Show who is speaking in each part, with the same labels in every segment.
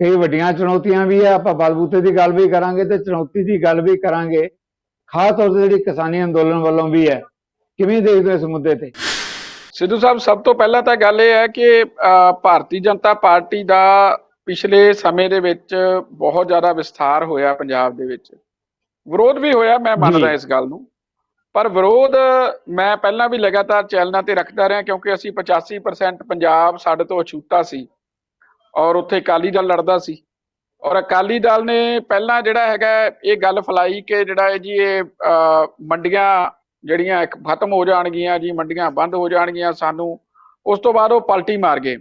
Speaker 1: ਕਈ ਵੱਡੀਆਂ ਚੁਣੌਤੀਆਂ ਵੀ ਆ ਆਪਾਂ ਬਲਬੂਤੇ ਦੀ ਗੱਲ ਵੀ ਕਰਾਂਗੇ ਤੇ ਚੁਣੌਤੀ ਦੀ ਗੱਲ ਵੀ ਕਰਾਂਗੇ। ਖਾਸ ਤੌਰ ਤੇ ਜਿਹੜੀ ਕਿਸਾਨੀ ਅੰਦੋਲਨ ਵੱਲੋਂ ਵੀ ਹੈ। ਕਿਵੇਂ ਦੇਖਦੇ ਹੋ ਇਸ ਮੁੱਦੇ ਤੇ?
Speaker 2: ਸਿੱਧੂ ਸਾਹਿਬ ਸਭ ਤੋਂ ਪਹਿਲਾਂ ਤਾਂ ਗੱਲ ਇਹ ਹੈ ਕਿ ਭਾਰਤੀ ਜਨਤਾ ਪਾਰਟੀ ਦਾ ਪਿਛਲੇ ਸਮੇਂ ਦੇ ਵਿੱਚ ਬਹੁਤ ਜ਼ਿਆਦਾ ਵਿਸਥਾਰ ਹੋਇਆ ਪੰਜਾਬ ਦੇ ਵਿੱਚ। ਵਿਰੋਧ ਵੀ ਹੋਇਆ ਮੈਂ ਮੰਨਦਾ। ਇਸ ਗੱਲ ਨੂੰ। ਪਰ ਵਿਰੋਧ ਮੈਂ ਪਹਿਲਾਂ ਵੀ ਲਗਾਤਾਰ ਚੈਨਲਾਂ ਤੇ ਰੱਖਦਾ ਰਿਹਾ ਕਿਉਂਕਿ ਅਸੀਂ 85% ਪੰਜਾਬ ਸਾਡੇ ਤੋਂ ਅਛੂਤਾ ਸੀ। ਔਰ ਉੱਥੇ ਅਕਾਲੀ ਦਲ ਲੜਦਾ ਸੀ। ਔਰ ਅਕਾਲੀ ਦਲ ਨੇ ਪਹਿਲਾਂ ਜਿਹੜਾ ਹੈਗਾ ਇਹ ਗੱਲ ਫਲਾਈ ਕਿ ਜਿਹੜਾ ਇਹ ਜੀ ਇਹ ਮੰਡੀਆਂ ਜਿਹੜੀਆਂ ਇੱਕ ਖਤਮ ਹੋ ਜਾਣਗੀਆਂ ਜੀ ਮੰਡੀਆਂ ਬੰਦ ਹੋ ਜਾਣਗੀਆਂ ਸਾਨੂੰ ਉਸ ਤੋਂ ਬਾਅਦ ਉਹ ਪਲਟੀ ਮਾਰ ਗਏ।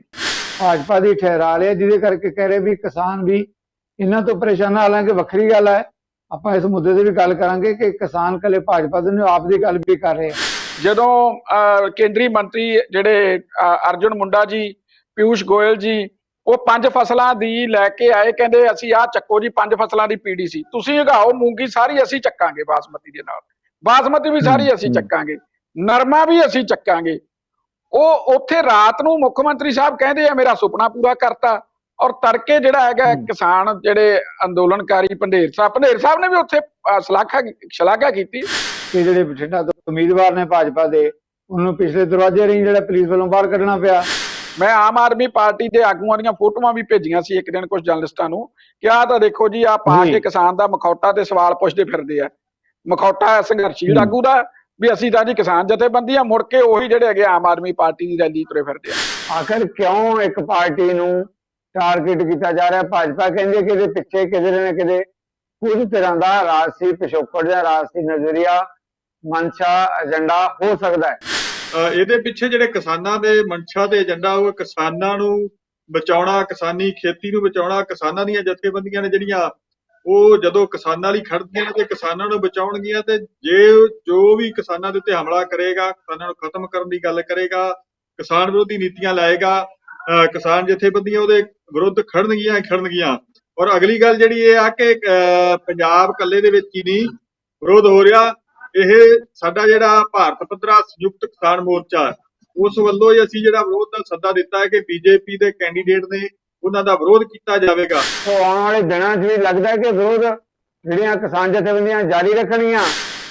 Speaker 1: ਭਾਜਪਾ ਦੀ ਠਹਿਰਾ ਲਿਆ ਜਿਹਦੇ ਕਰਕੇ ਕਹਿ ਰਹੇ ਵੀ ਕਿਸਾਨ ਵੀ ਇਹਨਾਂ ਤੋਂ ਪਰੇਸ਼ਾਨ ਹਾਲਾਂਕਿ ਵੱਖਰੀ ਗੱਲ ਹੈ। ਆਪਾਂ ਇਸ ਮੁੱਦੇ ਤੇ ਵੀ ਗੱਲ ਕਰਾਂਗੇ ਕਿ ਕਿਸਾਨ ਕੱਲੇ ਭਾਜਪਾ ਦੇ ਨੇ ਆਪ ਦੀ ਗੱਲ ਵੀ ਕਰ ਰਹੇ
Speaker 2: ਜਦੋਂ ਕੇਂਦਰੀ ਮੰਤਰੀ ਜਿਹੜੇ ਅਰਜੁਨ ਮੁੰਡਾ ਜੀ ਪਿਊਸ਼ ਗੋਇਲ ਜੀ ਉਹ ਪੰਜ ਫਸਲਾਂ ਦੀ ਲੈ ਕੇ ਆਏ ਕਹਿੰਦੇ ਅਸੀਂ ਆਹ ਚੱਕੋ ਜੀ ਪੰਜ ਫਸਲਾਂ ਦੀ ਪੀੜੀ ਸੀ। ਤੁਸੀਂ ਉਗਾਓ ਮੂੰਗੀ ਸਾਰੀ ਅਸੀਂ ਚੱਕਾਂਗੇ ਬਾਸਮਤੀ ਦੇ ਨਾਲ। ਬਾਸਮਤੀ ਵੀ ਸਾਰੀ ਅਸੀਂ। ਚੱਕਾਂਗੇ। ਨਰਮਾ ਵੀ ਅਸੀਂ ਚੱਕਾਂਗੇ। ਉਹ ਉੱਥੇ ਰਾਤ ਨੂੰ ਮੁੱਖ ਮੰਤਰੀ ਸਾਹਿਬ ਕਹਿੰਦੇ ਆ ਮੇਰਾ ਸੁਪਨਾ ਪੂਰਾ ਕਰਤਾ। ਔਰ ਤੜਕੇ ਜਿਹੜਾ ਹੈਗਾ। ਕਿਸਾਨ ਜਿਹੜੇ ਅੰਦੋਲਨਕਾਰੀ ਪੰਧੇਰ ਸਾਹਿਬ ਪੰਧੇਰ ਸਾਹਿਬ ਨੇ ਵੀ ਉੱਥੇ ਸ਼ਲਾਘਾ ਸ਼ਲਾਘਾ ਕੀਤੀ।
Speaker 1: ਕਿ ਜਿਹੜੇ ਬਠਿੰਡਾ ਤੋਂ ਉਮੀਦਵਾਰ ਨੇ ਭਾਜਪਾ ਦੇ ਉਹਨੂੰ ਪਿਛਲੇ ਦਰਵਾਜ਼ੇ ਰਹੀ ਜਿਹੜਾ ਪੁਲਿਸ ਵੱਲੋਂ ਬਾਹਰ ਕੱਢਣਾ ਪਿਆ।
Speaker 2: ਮੈਂ ਆਮ ਆਦਮੀ ਪਾਰਟੀ ਦੇ ਆਗੂਆਂ ਦੀਆਂ ਫੋਟੋਆਂ ਵੀ ਭੇਜੀਆਂ ਸੀ ਇੱਕ ਦਿਨ ਕੁਝ ਜਰਨਲਿਸਟਾਂ ਨੂੰ ਕਿ ਆਹ ਤਾਂ ਦੇਖੋ ਜੀ ਆ ਪਾ। ਕੇ ਕਿਸਾਨ ਦਾ ਮਖੌਟਾ ਤੇ ਸਵਾਲ ਪੁੱਛਦੇ ਫਿਰਦੇ ਆ। ਮਖੌਟਾ ਸੰਘਰਸ਼ੀਲ। ਆਗੂ ਦਾ ਵੀ ਅਸੀਂ ਤਾਂ ਜੀ ਕਿਸਾਨ ਜਥੇਬੰਦੀਆਂ ਮੁੜ ਕੇ ਉਹੀ ਜਿਹੜੇ ਹੈਗੇ ਆਮ ਆਦਮੀ ਪਾਰਟੀ ਦੀ ਰੈਲੀ ਤੁਰੇ ਫਿਰਦੇ ਆ।
Speaker 1: ਆਖਰ ਕਿਉਂ ਇੱਕ ਪਾਰਟੀ ਨੂੰ ਟਾਰਗੇਟ ਕੀਤਾ ਜਾ ਰਿਹਾ? ਭਾਜਪਾ ਕਹਿੰਦੀ ਕਿ ਇਹਦੇ ਪਿੱਛੇ ਕਿਤੇ ਨਾ ਕਿਤੇ ਕੁਝ ਤਰ੍ਹਾਂ ਦਾ ਰਾਜਸੀ ਪਿਛੋਕੜ ਜਾਂ ਰਾਜਸੀ ਨਜ਼ਰੀਆ ਮਨਸ਼ਾ ਏਜੰਡਾ ਹੋ ਸਕਦਾ ਹੈ।
Speaker 3: ਇਹਦੇ ਪਿੱਛੇ ਜਿਹੜੇ ਕਿਸਾਨਾਂ ਦੇ ਮਨਸ਼ਾ ਤੇ ਏਜੰਡਾ, ਉਹ ਕਿਸਾਨਾਂ ਨੂੰ ਬਚਾਉਣਾ, ਕਿਸਾਨੀ ਖੇਤੀ ਨੂੰ ਬਚਾਉਣਾ, ਕਿਸਾਨਾਂ ਦੀਆਂ ਜਥੇਬੰਦੀਆਂ ਨੇ ਜਿਹੜੀਆਂ, ਉਹ ਜਦੋਂ ਕਿਸਾਨਾਂ ਲਈ ਖੜਦੀਆਂ ਨੇ ਤੇ ਕਿਸਾਨਾਂ ਨੂੰ ਬਚਾਉਣਗੀਆਂ ਤੇ ਜੇ ਜੋ ਵੀ ਕਿਸਾਨਾਂ ਦੇ ਉੱਤੇ ਹਮਲਾ ਕਰੇਗਾ, ਕਿਸਾਨਾਂ ਨੂੰ ਖਤਮ ਕਰਨ ਦੀ ਗੱਲ ਕਰੇਗਾ, ਕਿਸਾਨ ਵਿਰੋਧੀ ਨੀਤੀਆਂ ਲਾਏਗਾ, ਅਹ ਕਿਸਾਨ ਜਥੇਬੰਦੀਆਂ ਉਹਦੇ ਵਿਰੁੱਧ ਖੜਨਗੀਆਂ ਹੀ ਖੜਨਗੀਆਂ ਔਰ ਅਗਲੀ ਗੱਲ ਜਿਹੜੀ ਇਹ ਆ ਕਿ, ਅਹ ਪੰਜਾਬ ਕੱਲੇ ਦੇ ਵਿੱਚ ਹੀ ਨਹੀਂ, ਵਿਰੋਧ ਹੋ ਰਿਹਾ। ਇਹ ਸਾਡਾ ਜਿਹੜਾ ਭਾਰਤ ਪੱਧਰਾ ਸੰਯੁਕਤ ਕਿਸਾਨ ਮੋਰਚਾ ਉਸ ਵੱਲੋਂ ਹੀ ਅਸੀਂ ਜਿਹੜਾ ਵਿਰੋਧ ਦਾ ਸੱਦਾ ਦਿੱਤਾ ਹੈ ਕਿ ਬੀਜੇਪੀ ਦੇ ਕੈਂਡੀਡੇਟ ਨੇ ਉਹਨਾਂ ਦਾ ਵਿਰੋਧ ਕੀਤਾ ਜਾਵੇਗਾ।
Speaker 1: ਸੋ ਆਉਣ ਵਾਲੇ ਦਿਨਾਂ 'ਚ ਵੀ ਲੱਗਦਾ ਹੈ ਕਿ ਵਿਰੋਧ ਜਿਹੜੀਆਂ ਕਿਸਾਨ ਜਥੇਬੰਦੀਆਂ ਜਾਰੀ ਰੱਖਣਗੀਆਂ।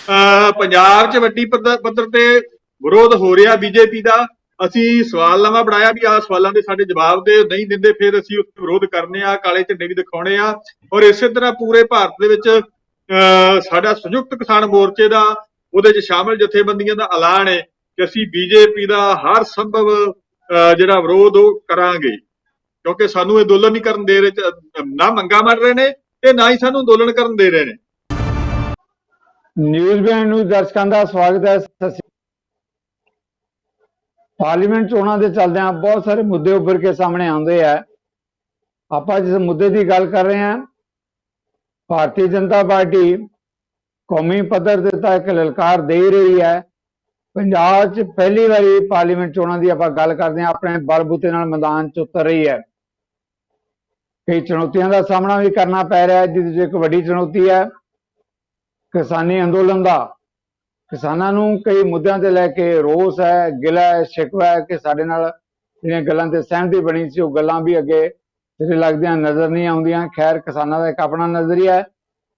Speaker 3: ਅਹ ਪੰਜਾਬ 'ਚ ਵੱਡੀ ਪੱਧਰ ਤੇ ਵਿਰੋਧ ਹੋ ਰਿਹਾ ਬੀਜੇਪੀ ਦਾ। ਅਸੀਂ ਸਵਾਲ ਨਵਾਂ ਬਣਾਇਆ ਵੀ ਆਹ ਸਵਾਲਾਂ ਦੇ ਸਾਡੇ ਜਵਾਬ ਦੇ ਨਹੀਂ ਦਿੰਦੇ ਫਿਰ ਅਸੀਂ ਉੱਥੇ ਵਿਰੋਧ ਕਰਨੇ ਆ ਕਾਲੇ ਝੰਡੇ ਵੀ ਦਿਖਾਉਣੇ ਆ। ਔਰ ਇਸੇ ਤਰ੍ਹਾਂ ਪੂਰੇ ਭਾਰਤ ਦੇ ਵਿੱਚ ਸਾਡਾ ਸੰਯੁਕਤ ਕਿਸਾਨ ਮੋਰਚੇ ਦਾ ਉਹਦੇ 'ਚ ਸ਼ਾਮਲ ਜਥੇਬੰਦੀਆਂ ਦਾ ਐਲਾਨ ਹੈ ਕਿ ਅਸੀਂ ਬੀਜੇਪੀ ਦਾ ਹਰ ਸੰਭਵ, ਅਹ ਜਿਹੜਾ ਵਿਰੋਧ ਉਹ ਕਰਾਂਗੇ। ਕਿਉਂਕਿ ਸਾਨੂੰ ਇਹ ਅੰਦੋਲਨ ਨਹੀਂ ਕਰਨ ਦੇ ਰਹੇ ਨਾ ਮੰਗਾ ਮੰਨ ਰਹੇ ਨੇ ਤੇ ਨਾ ਹੀ ਸਾਨੂੰ ਅੰਦੋਲਨ ਕਰਨ ਦੇ ਰਹੇ ਨੇ।
Speaker 1: ਨਿਊਜ਼ ਬੈਂਡ ਨੂੰ ਦਰਸ਼ਕਾਂ ਦਾ ਸਵਾਗਤ ਹੈ। ਸਤਿ ਸ਼੍ਰੀ ਪਾਰਲੀਮੈਂਟ ਚੋਣਾਂ ਦੇ ਚੱਲਦਿਆਂ ਬਹੁਤ ਸਾਰੇ ਮੁੱਦੇ ਉੱਭਰ ਕੇ ਸਾਹਮਣੇ ਆਉਂਦੇ ਆ। ਆਪਾਂ ਜਿਸ ਮੁੱਦੇ ਦੀ ਗੱਲ ਕਰ ਰਹੇ ਹਾਂ ਭਾਰਤੀ ਜਨਤਾ ਪਾਰਟੀ ਕੌਮੀ ਪੱਧਰ ਤੇ ਤਾਂ ਇੱਕ ਲਲਕਾਰ ਦੇ ਰਹੀ ਹੈ। ਪੰਜਾਬ 'ਚ ਪਹਿਲੀ ਵਾਰੀ ਪਾਰਲੀਮੈਂਟ ਚੋਣਾਂ ਦੀ ਆਪਾਂ ਗੱਲ ਕਰਦੇ ਹਾਂ, ਆਪਣੇ ਬਲਬੂਤੇ ਨਾਲ ਮੈਦਾਨ 'ਚ ਉਤਰ ਰਹੀ ਹੈ। ਕਈ ਚੁਣੌਤੀਆਂ ਦਾ ਸਾਹਮਣਾ ਵੀ ਕਰਨਾ ਪੈ ਰਿਹਾ ਹੈ, ਜਿਹਦੇ 'ਚ ਇੱਕ ਵੱਡੀ ਚੁਣੌਤੀ ਹੈ ਕਿਸਾਨੀ ਅੰਦੋਲਨ ਦਾ। ਕਿਸਾਨਾਂ ਨੂੰ ਕਈ ਮੁੱਦਿਆਂ ਤੇ ਲੈ ਕੇ ਰੋਸ ਹੈ, ਗਿਲਾ ਹੈ, ਸ਼ਿਕਵਾ ਹੈ ਕਿ ਸਾਡੇ ਨਾਲ ਜਿਹੜੀਆਂ ਗੱਲਾਂ ਤੇ ਸਹਿਮਤੀ ਬਣੀ ਸੀ, ਉਹ ਗੱਲਾਂ ਵੀ ਅੱਗੇ ਜਿਹੜੇ ਲੱਗਦਿਆਂ ਨਜ਼ਰ ਨਹੀਂ ਆਉਂਦੀਆਂ, ਖੈਰ ਕਿਸਾਨਾਂ ਦਾ ਇੱਕ ਆਪਣਾ ਨਜ਼ਰੀਆ ਹੈ,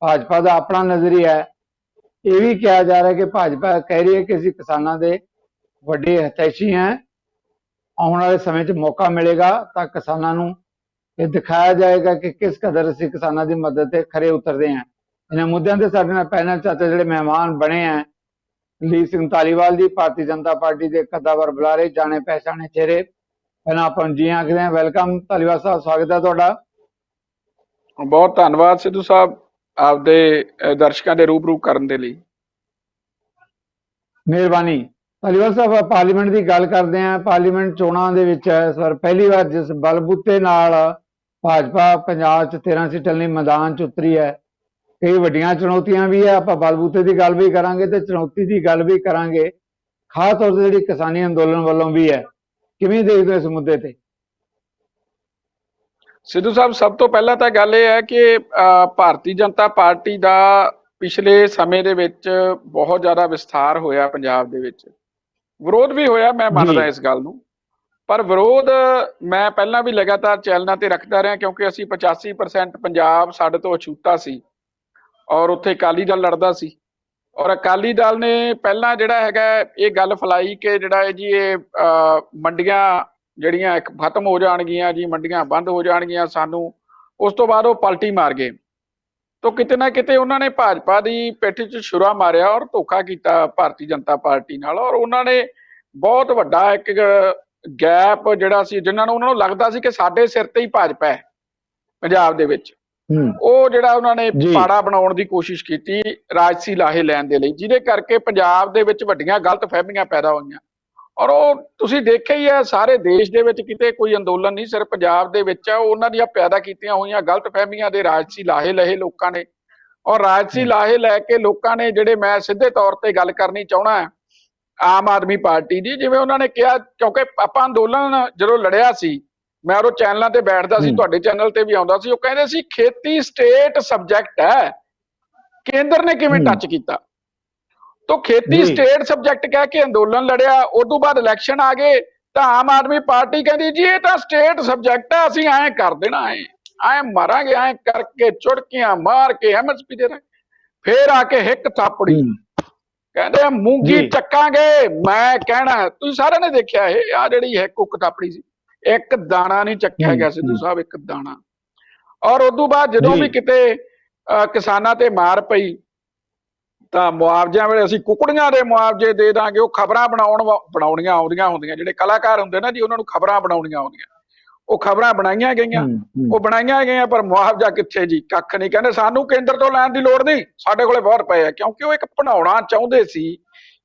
Speaker 1: ਭਾਜਪਾ ਦਾ ਆਪਣਾ ਨਜ਼ਰੀਆ ਹੈ। ਇਹ ਵੀ ਕਿਹਾ ਜਾ ਰਿਹਾ ਕਿ ਭਾਜਪਾ ਕਹਿ ਰਹੀ ਹੈ ਕਿ ਅਸੀਂ ਕਿਸਾਨਾਂ ਦੇ ਵੱਡੇ ਹਿਤੈਸ਼ੀ ਹਾਂ। ਆਉਣ ਵਾਲੇ ਸਮੇਂ 'ਚ ਮੌਕਾ ਮਿਲੇਗਾ ਤਾਂ ਕਿਸਾਨਾਂ ਨੂੰ ਇਹ ਦਿਖਾਇਆ ਜਾਏਗਾ ਕਿ ਕਿਸ ਕਦਰ ਅਸੀਂ ਕਿਸਾਨਾਂ ਦੀ ਮਦਦ ਤੇ ਖਰੇ ਉਤਰਦੇ ਹਾਂ। ਇਹਨਾਂ ਮੁੱਦਿਆਂ ਤੇ ਸਾਡੇ ਨਾਲ ਪੈਨਲ ਚਾਚਾ ਜਿਹੜੇ ਮਹਿਮਾਨ ਬਣੇ ਆ ਲੀ ਸਿੰਘ ਧਾਲੀਵਾਲ ਜੀ, ਭਾਰਤੀ ਜਨਤਾ ਪਾਰਟੀ ਦੇ ਕਦਾਵਰ ਬੁਲਾਰੇ ਜਾਣੇ ਪਹਿਚਾਣੇ ਚਿਹਰੇ। ਪਹਿਲਾਂ ਆਪਾਂ ਨੂੰ ਜੀ ਆਖਦੇ ਹਾਂ ਵੈਲਕਮ ਧਾਲੀਵਾਲ ਸਾਹਿਬ ਸਵਾਗਤ ਹੈ ਤੁਹਾਡਾ।
Speaker 2: ਬਹੁਤ ਧੰਨਵਾਦ ਸਿੱਧੂ ਸਾਹਿਬ ਆਪਦੇ ਦਰਸ਼ਕਾਂ ਦੇ ਰੂਬਰੂ ਕਰਨ ਦੇ ਲਈ।
Speaker 1: ਮਿਹਰਬਾਨੀ। ਧਾਲੀਵਾਲ ਸਾਹਿਬ ਪਾਰਲੀਮੈਂਟ ਦੀ ਗੱਲ ਕਰਦੇ ਹਾਂ। ਪਾਰਲੀਮੈਂਟ ਚੋਣਾਂ ਦੇ ਵਿੱਚ ਇਸ ਵਾਰ ਪਹਿਲੀ ਵਾਰ ਜਿਸ ਬਲਬੂਤੇ ਨਾਲ ਭਾਜਪਾ ਪੰਜਾਬ 'ਚ 13 ਸੀਟਾਂ ਲਈ ਮੈਦਾਨ 'ਚ ਉਤਰੀ ਹੈ। ਕਈ ਵੱਡੀਆਂ ਚੁਣੌਤੀਆਂ ਵੀ ਹੈ। ਆਪਾਂ ਬਲਬੂਤੇ ਦੀ ਗੱਲ ਵੀ ਕਰਾਂਗੇ ਤੇ ਚੁਣੌਤੀ ਦੀ ਗੱਲ ਵੀ ਕਰਾਂਗੇ। ਖਾਸ ਤੌਰ ਤੇ ਜਿਹੜੀ ਕਿਸਾਨੀ ਅੰਦੋਲਨ ਵੱਲੋਂ ਵੀ ਹੈ। ਕਿਵੇਂ ਦੇਖਦੇ ਹੋ ਇਸ ਮੁੱਦੇ ਤੇ?
Speaker 2: ਸਿੱਧੂ ਸਾਹਿਬ ਸਭ ਤੋਂ ਪਹਿਲਾਂ ਤਾਂ ਗੱਲ ਇਹ ਹੈ ਕਿ ਭਾਰਤੀ ਜਨਤਾ ਪਾਰਟੀ ਦਾ ਪਿਛਲੇ ਸਮੇਂ ਦੇ ਵਿੱਚ ਬਹੁਤ ਜ਼ਿਆਦਾ ਵਿਸਥਾਰ ਹੋਇਆ ਪੰਜਾਬ ਦੇ ਵਿੱਚ। ਵਿਰੋਧ ਵੀ ਹੋਇਆ ਮੈਂ ਮੰਨਦਾ। ਇਸ ਗੱਲ ਨੂੰ। ਪਰ ਵਿਰੋਧ ਮੈਂ ਪਹਿਲਾਂ ਵੀ ਲਗਾਤਾਰ ਚੈਨਲਾਂ ਤੇ ਰੱਖਦਾ ਰਿਹਾ ਕਿਉਂਕਿ ਅਸੀਂ 85% ਪੰਜਾਬ ਸਾਡੇ ਤੋਂ ਅਛੂਤਾ ਸੀ ਔਰ ਉੱਥੇ ਅਕਾਲੀ ਦਲ ਲੜਦਾ ਸੀ। ਔਰ ਅਕਾਲੀ ਦਲ ਨੇ ਪਹਿਲਾਂ ਜਿਹੜਾ ਹੈਗਾ ਇਹ ਗੱਲ ਫਲਾਈ ਕਿ ਜਿਹੜਾ ਹੈ ਜੀ ਇਹ ਮੰਡੀਆਂ ਜਿਹੜੀਆਂ ਖਤਮ ਹੋ ਜਾਣਗੀਆਂ ਜੀ, ਮੰਡੀਆਂ ਬੰਦ ਹੋ ਜਾਣਗੀਆਂ ਸਾਨੂੰ, ਉਸ ਤੋਂ ਬਾਅਦ ਉਹ ਪਲਟੀ ਮਾਰ ਗਏ। ਤੋ ਕਿਤੇ ਨਾ ਕਿਤੇ ਉਹਨਾਂ ਨੇ ਭਾਜਪਾ ਦੀ ਪਿੱਠ 'ਚ ਛੁਰਾ ਮਾਰਿਆ ਔਰ ਧੋਖਾ ਕੀਤਾ ਭਾਰਤੀ ਜਨਤਾ ਪਾਰਟੀ ਨਾਲ। ਔਰ ਉਹਨਾਂ ਨੇ ਬਹੁਤ ਵੱਡਾ ਇੱਕ ਗੈਪ ਜਿਹੜਾ ਸੀ, ਜਿਨ੍ਹਾਂ ਨੂੰ ਉਹਨਾਂ ਨੂੰ ਲੱਗਦਾ ਸੀ ਕਿ ਸਾਡੇ ਸਿਰ ਤੇ ਹੀ ਭਾਜਪਾ ਹੈ ਪੰਜਾਬ ਦੇ ਵਿੱਚ। ਉਹ ਜਿਹੜਾ ਉਹਨਾਂ ਨੇ। ਪਾੜਾ ਬਣਾਉਣ ਦੀ ਕੋਸ਼ਿਸ਼ ਕੀਤੀ ਰਾਜਸੀ ਲਾਹੇ ਲੈਣ ਦੇ ਲਈ ਜਿਹਦੇ ਕਰਕੇ ਪੰਜਾਬ ਦੇ ਵਿੱਚ ਵੱਡੀਆਂ ਗਲਤ ਫਹਿਮੀਆਂ ਪੈਦਾ ਹੋਈਆਂ। ਔਰ ਉਹ ਤੁਸੀਂ ਦੇਖਿਆ ਹੀ ਹੈ ਸਾਰੇ ਦੇਸ਼ ਦੇ ਵਿੱਚ ਕਿਤੇ ਕੋਈ ਅੰਦੋਲਨ ਨਹੀਂ ਸਿਰਫ ਪੰਜਾਬ ਦੇ ਵਿੱਚ ਆ ਉਹਨਾਂ ਦੀਆਂ ਪੈਦਾ ਕੀਤੀਆਂ ਹੋਈਆਂ ਗਲਤ ਫਹਿਮੀਆਂ ਦੇ ਰਾਜਸੀ ਲਾਹੇ ਲਹੇ ਲੋਕਾਂ ਨੇ। ਔਰ ਰਾਜਸੀ ਲਾਹੇ ਲੈ ਕੇ ਲੋਕਾਂ ਨੇ ਜਿਹੜੇ ਮੈਂ ਸਿੱਧੇ ਤੌਰ ਤੇ ਗੱਲ ਕਰਨੀ ਚਾਹਣਾ ਆਮ ਆਦਮੀ ਪਾਰਟੀ ਦੀ ਜਿਵੇਂ ਉਹਨਾਂ ਨੇ ਕਿਹਾ ਕਿਉਂਕਿ ਆਪਾਂ ਅੰਦੋਲਨ ਜਦੋਂ ਲੜਿਆ ਸੀ ਮੈਂ ਉਹ ਚੈਨਲਾਂ ਤੇ ਬੈਠਦਾ ਸੀ। ਤੁਹਾਡੇ ਚੈਨਲ ਤੇ ਵੀ ਆਉਂਦਾ ਸੀ ਉਹ ਕਹਿੰਦੇ ਸੀ ਖੇਤੀ ਸਟੇਟ ਸਬਜੈਕਟ ਹੈ ਕੇਂਦਰ ਨੇ ਕਿਵੇਂ। ਟੱਚ ਕੀਤਾ ਤੋ ਖੇਤੀ। ਸਟੇਟ ਸਬਜੈਕਟ ਕਹਿ ਕੇ ਅੰਦੋਲਨ ਲੜਿਆ ਉਸ ਤੋਂ ਬਾਅਦ ਇਲੈਕਸ਼ਨ ਆ ਗਏ ਤਾਂ ਆਮ ਆਦਮੀ ਪਾਰਟੀ ਕਹਿੰਦੀ ਜੀ ਇਹ ਤਾਂ ਸਟੇਟ ਸਬਜੈਕਟ ਹੈ ਅਸੀਂ ਐਂ ਕਰ ਦੇਣਾ ਐ ਐਂ ਮਾਰਾਂਗੇ ਐਂ ਕਰਕੇ ਚੁੜਕੀਆਂ ਮਾਰ ਕੇ ਐਮਐਸਪੀ ਦੇ ਰਹੇ ਫੇਰ ਆ ਕੇ ਹਿੱਕ ਥਾਪੜੀ ਕਹਿੰਦੇ ਮੂੰਗੀ। ਚੱਕਾਂਗੇ ਮੈਂ ਕਹਿਣਾ ਤੁਸੀਂ ਸਾਰਿਆਂ ਨੇ ਦੇਖਿਆ ਇਹ ਆ ਜਿਹੜੀ ਹੈ ਕੁੱਕ ਥਾਪੜੀ ਸੀ ਇੱਕ ਦਾਣਾ ਨਹੀਂ ਚੱਕਿਆ ਗਿਆ ਸਿੱਧੂ। ਸਾਹਿਬ ਇੱਕ ਦਾਣਾ ਔਰ ਉਦੋਂ ਬਾਅਦ ਜਦੋਂ। ਵੀ ਕਿਤੇ ਕਿਸਾਨਾਂ ਤੇ ਮਾਰ ਪਈ ਤਾਂ ਮੁਆਵਜ਼ਿਆਂ ਵੇਲੇ ਅਸੀਂ ਕੁਕੜੀਆਂ ਦੇ ਮੁਆਵਜ਼ੇ ਦੇ ਦਾਂਗੇ ਉਹ ਖਬਰਾਂ ਬਣਾਉਣ ਬਣਾਉਣੀਆਂ ਆਉਂਦੀਆਂ ਹੁੰਦੀਆਂ ਜਿਹੜੇ ਕਲਾਕਾਰ ਹੁੰਦੇ ਨਾ ਜੀ ਉਹਨਾਂ ਨੂੰ ਖਬਰਾਂ ਬਣਾਉਣੀਆਂ ਆਉਂਦੀਆਂ ਉਹ ਖਬਰਾਂ ਬਣਾਈਆਂ ਗਈਆਂ। ਉਹ ਬਣਾਈਆਂ ਗਈਆਂ ਪਰ ਮੁਆਵਜ਼ਾ ਕਿੱਥੇ ਜੀ ਕੱਖ ਨਹੀਂ ਕਹਿੰਦੇ ਸਾਨੂੰ ਕੇਂਦਰ ਤੋਂ ਲੈਣ ਦੀ ਲੋੜ ਨਹੀਂ ਸਾਡੇ ਕੋਲੇ ਬਹੁਤ ਪਏ ਆ ਕਿਉਂਕਿ ਉਹ ਇੱਕ ਬਣਾਉਣਾ ਚਾਹੁੰਦੇ ਸੀ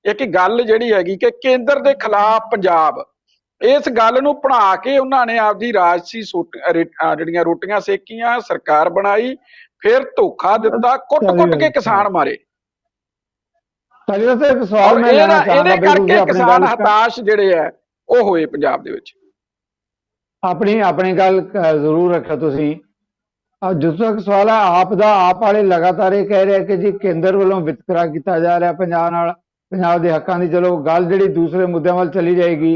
Speaker 2: ਇੱਕ ਗੱਲ ਜਿਹੜੀ ਹੈਗੀ ਕਿ ਕੇਂਦਰ ਦੇ ਖਿਲਾਫ ਪੰਜਾਬ ਇਸ ਗੱਲ ਨੂੰ ਬਣਾ ਕੇ ਉਹਨਾਂ ਨੇ ਆਪਦੀ ਰਾਜਸੀ ਜਿਹੜੀਆਂ ਰੋਟੀਆਂ ਸੇਕੀਆਂ ਸਰਕਾਰ ਬਣਾਈ ਫਿਰ ਧੋਖਾ ਦਿੱਤਾ ਕੁੱਟ-ਕੁੱਟ ਕੇ ਕਿਸਾਨ ਮਾਰੇ।
Speaker 1: ਇੱਕ ਸਵਾਲ ਮੈਂ ਲੈਣਾ
Speaker 2: ਇਹਦੇ ਕਰਕੇ ਕਿਸਾਨ ਹਤਾਸ਼ ਜਿਹੜੇ ਆ ਉਹ ਹੋਏ ਪੰਜਾਬ ਦੇ ਵਿੱਚ।
Speaker 1: ਆਪਣੀ ਆਪਣੀ ਗੱਲ ਜ਼ਰੂਰ ਰੱਖੋ ਤੁਸੀਂ। ਜਿਸ ਤੱਕ ਸਵਾਲ ਹੈ ਆਪ ਦਾ ਆਪ ਵਾਲੇ ਲਗਾਤਾਰ ਇਹ ਕਹਿ ਰਹੇ ਕਿ ਜੀ ਕੇਂਦਰ ਵੱਲੋਂ ਵਿਤਕਰਾ ਕੀਤਾ ਜਾ ਰਿਹਾ ਪੰਜਾਬ ਨਾਲ ਪੰਜਾਬ ਦੇ ਹੱਕਾਂ ਦੀ। ਚਲੋ ਗੱਲ ਜਿਹੜੀ ਦੂਸਰੇ ਮੁੱਦਿਆਂ ਵੱਲ ਚਲੀ ਜਾਏਗੀ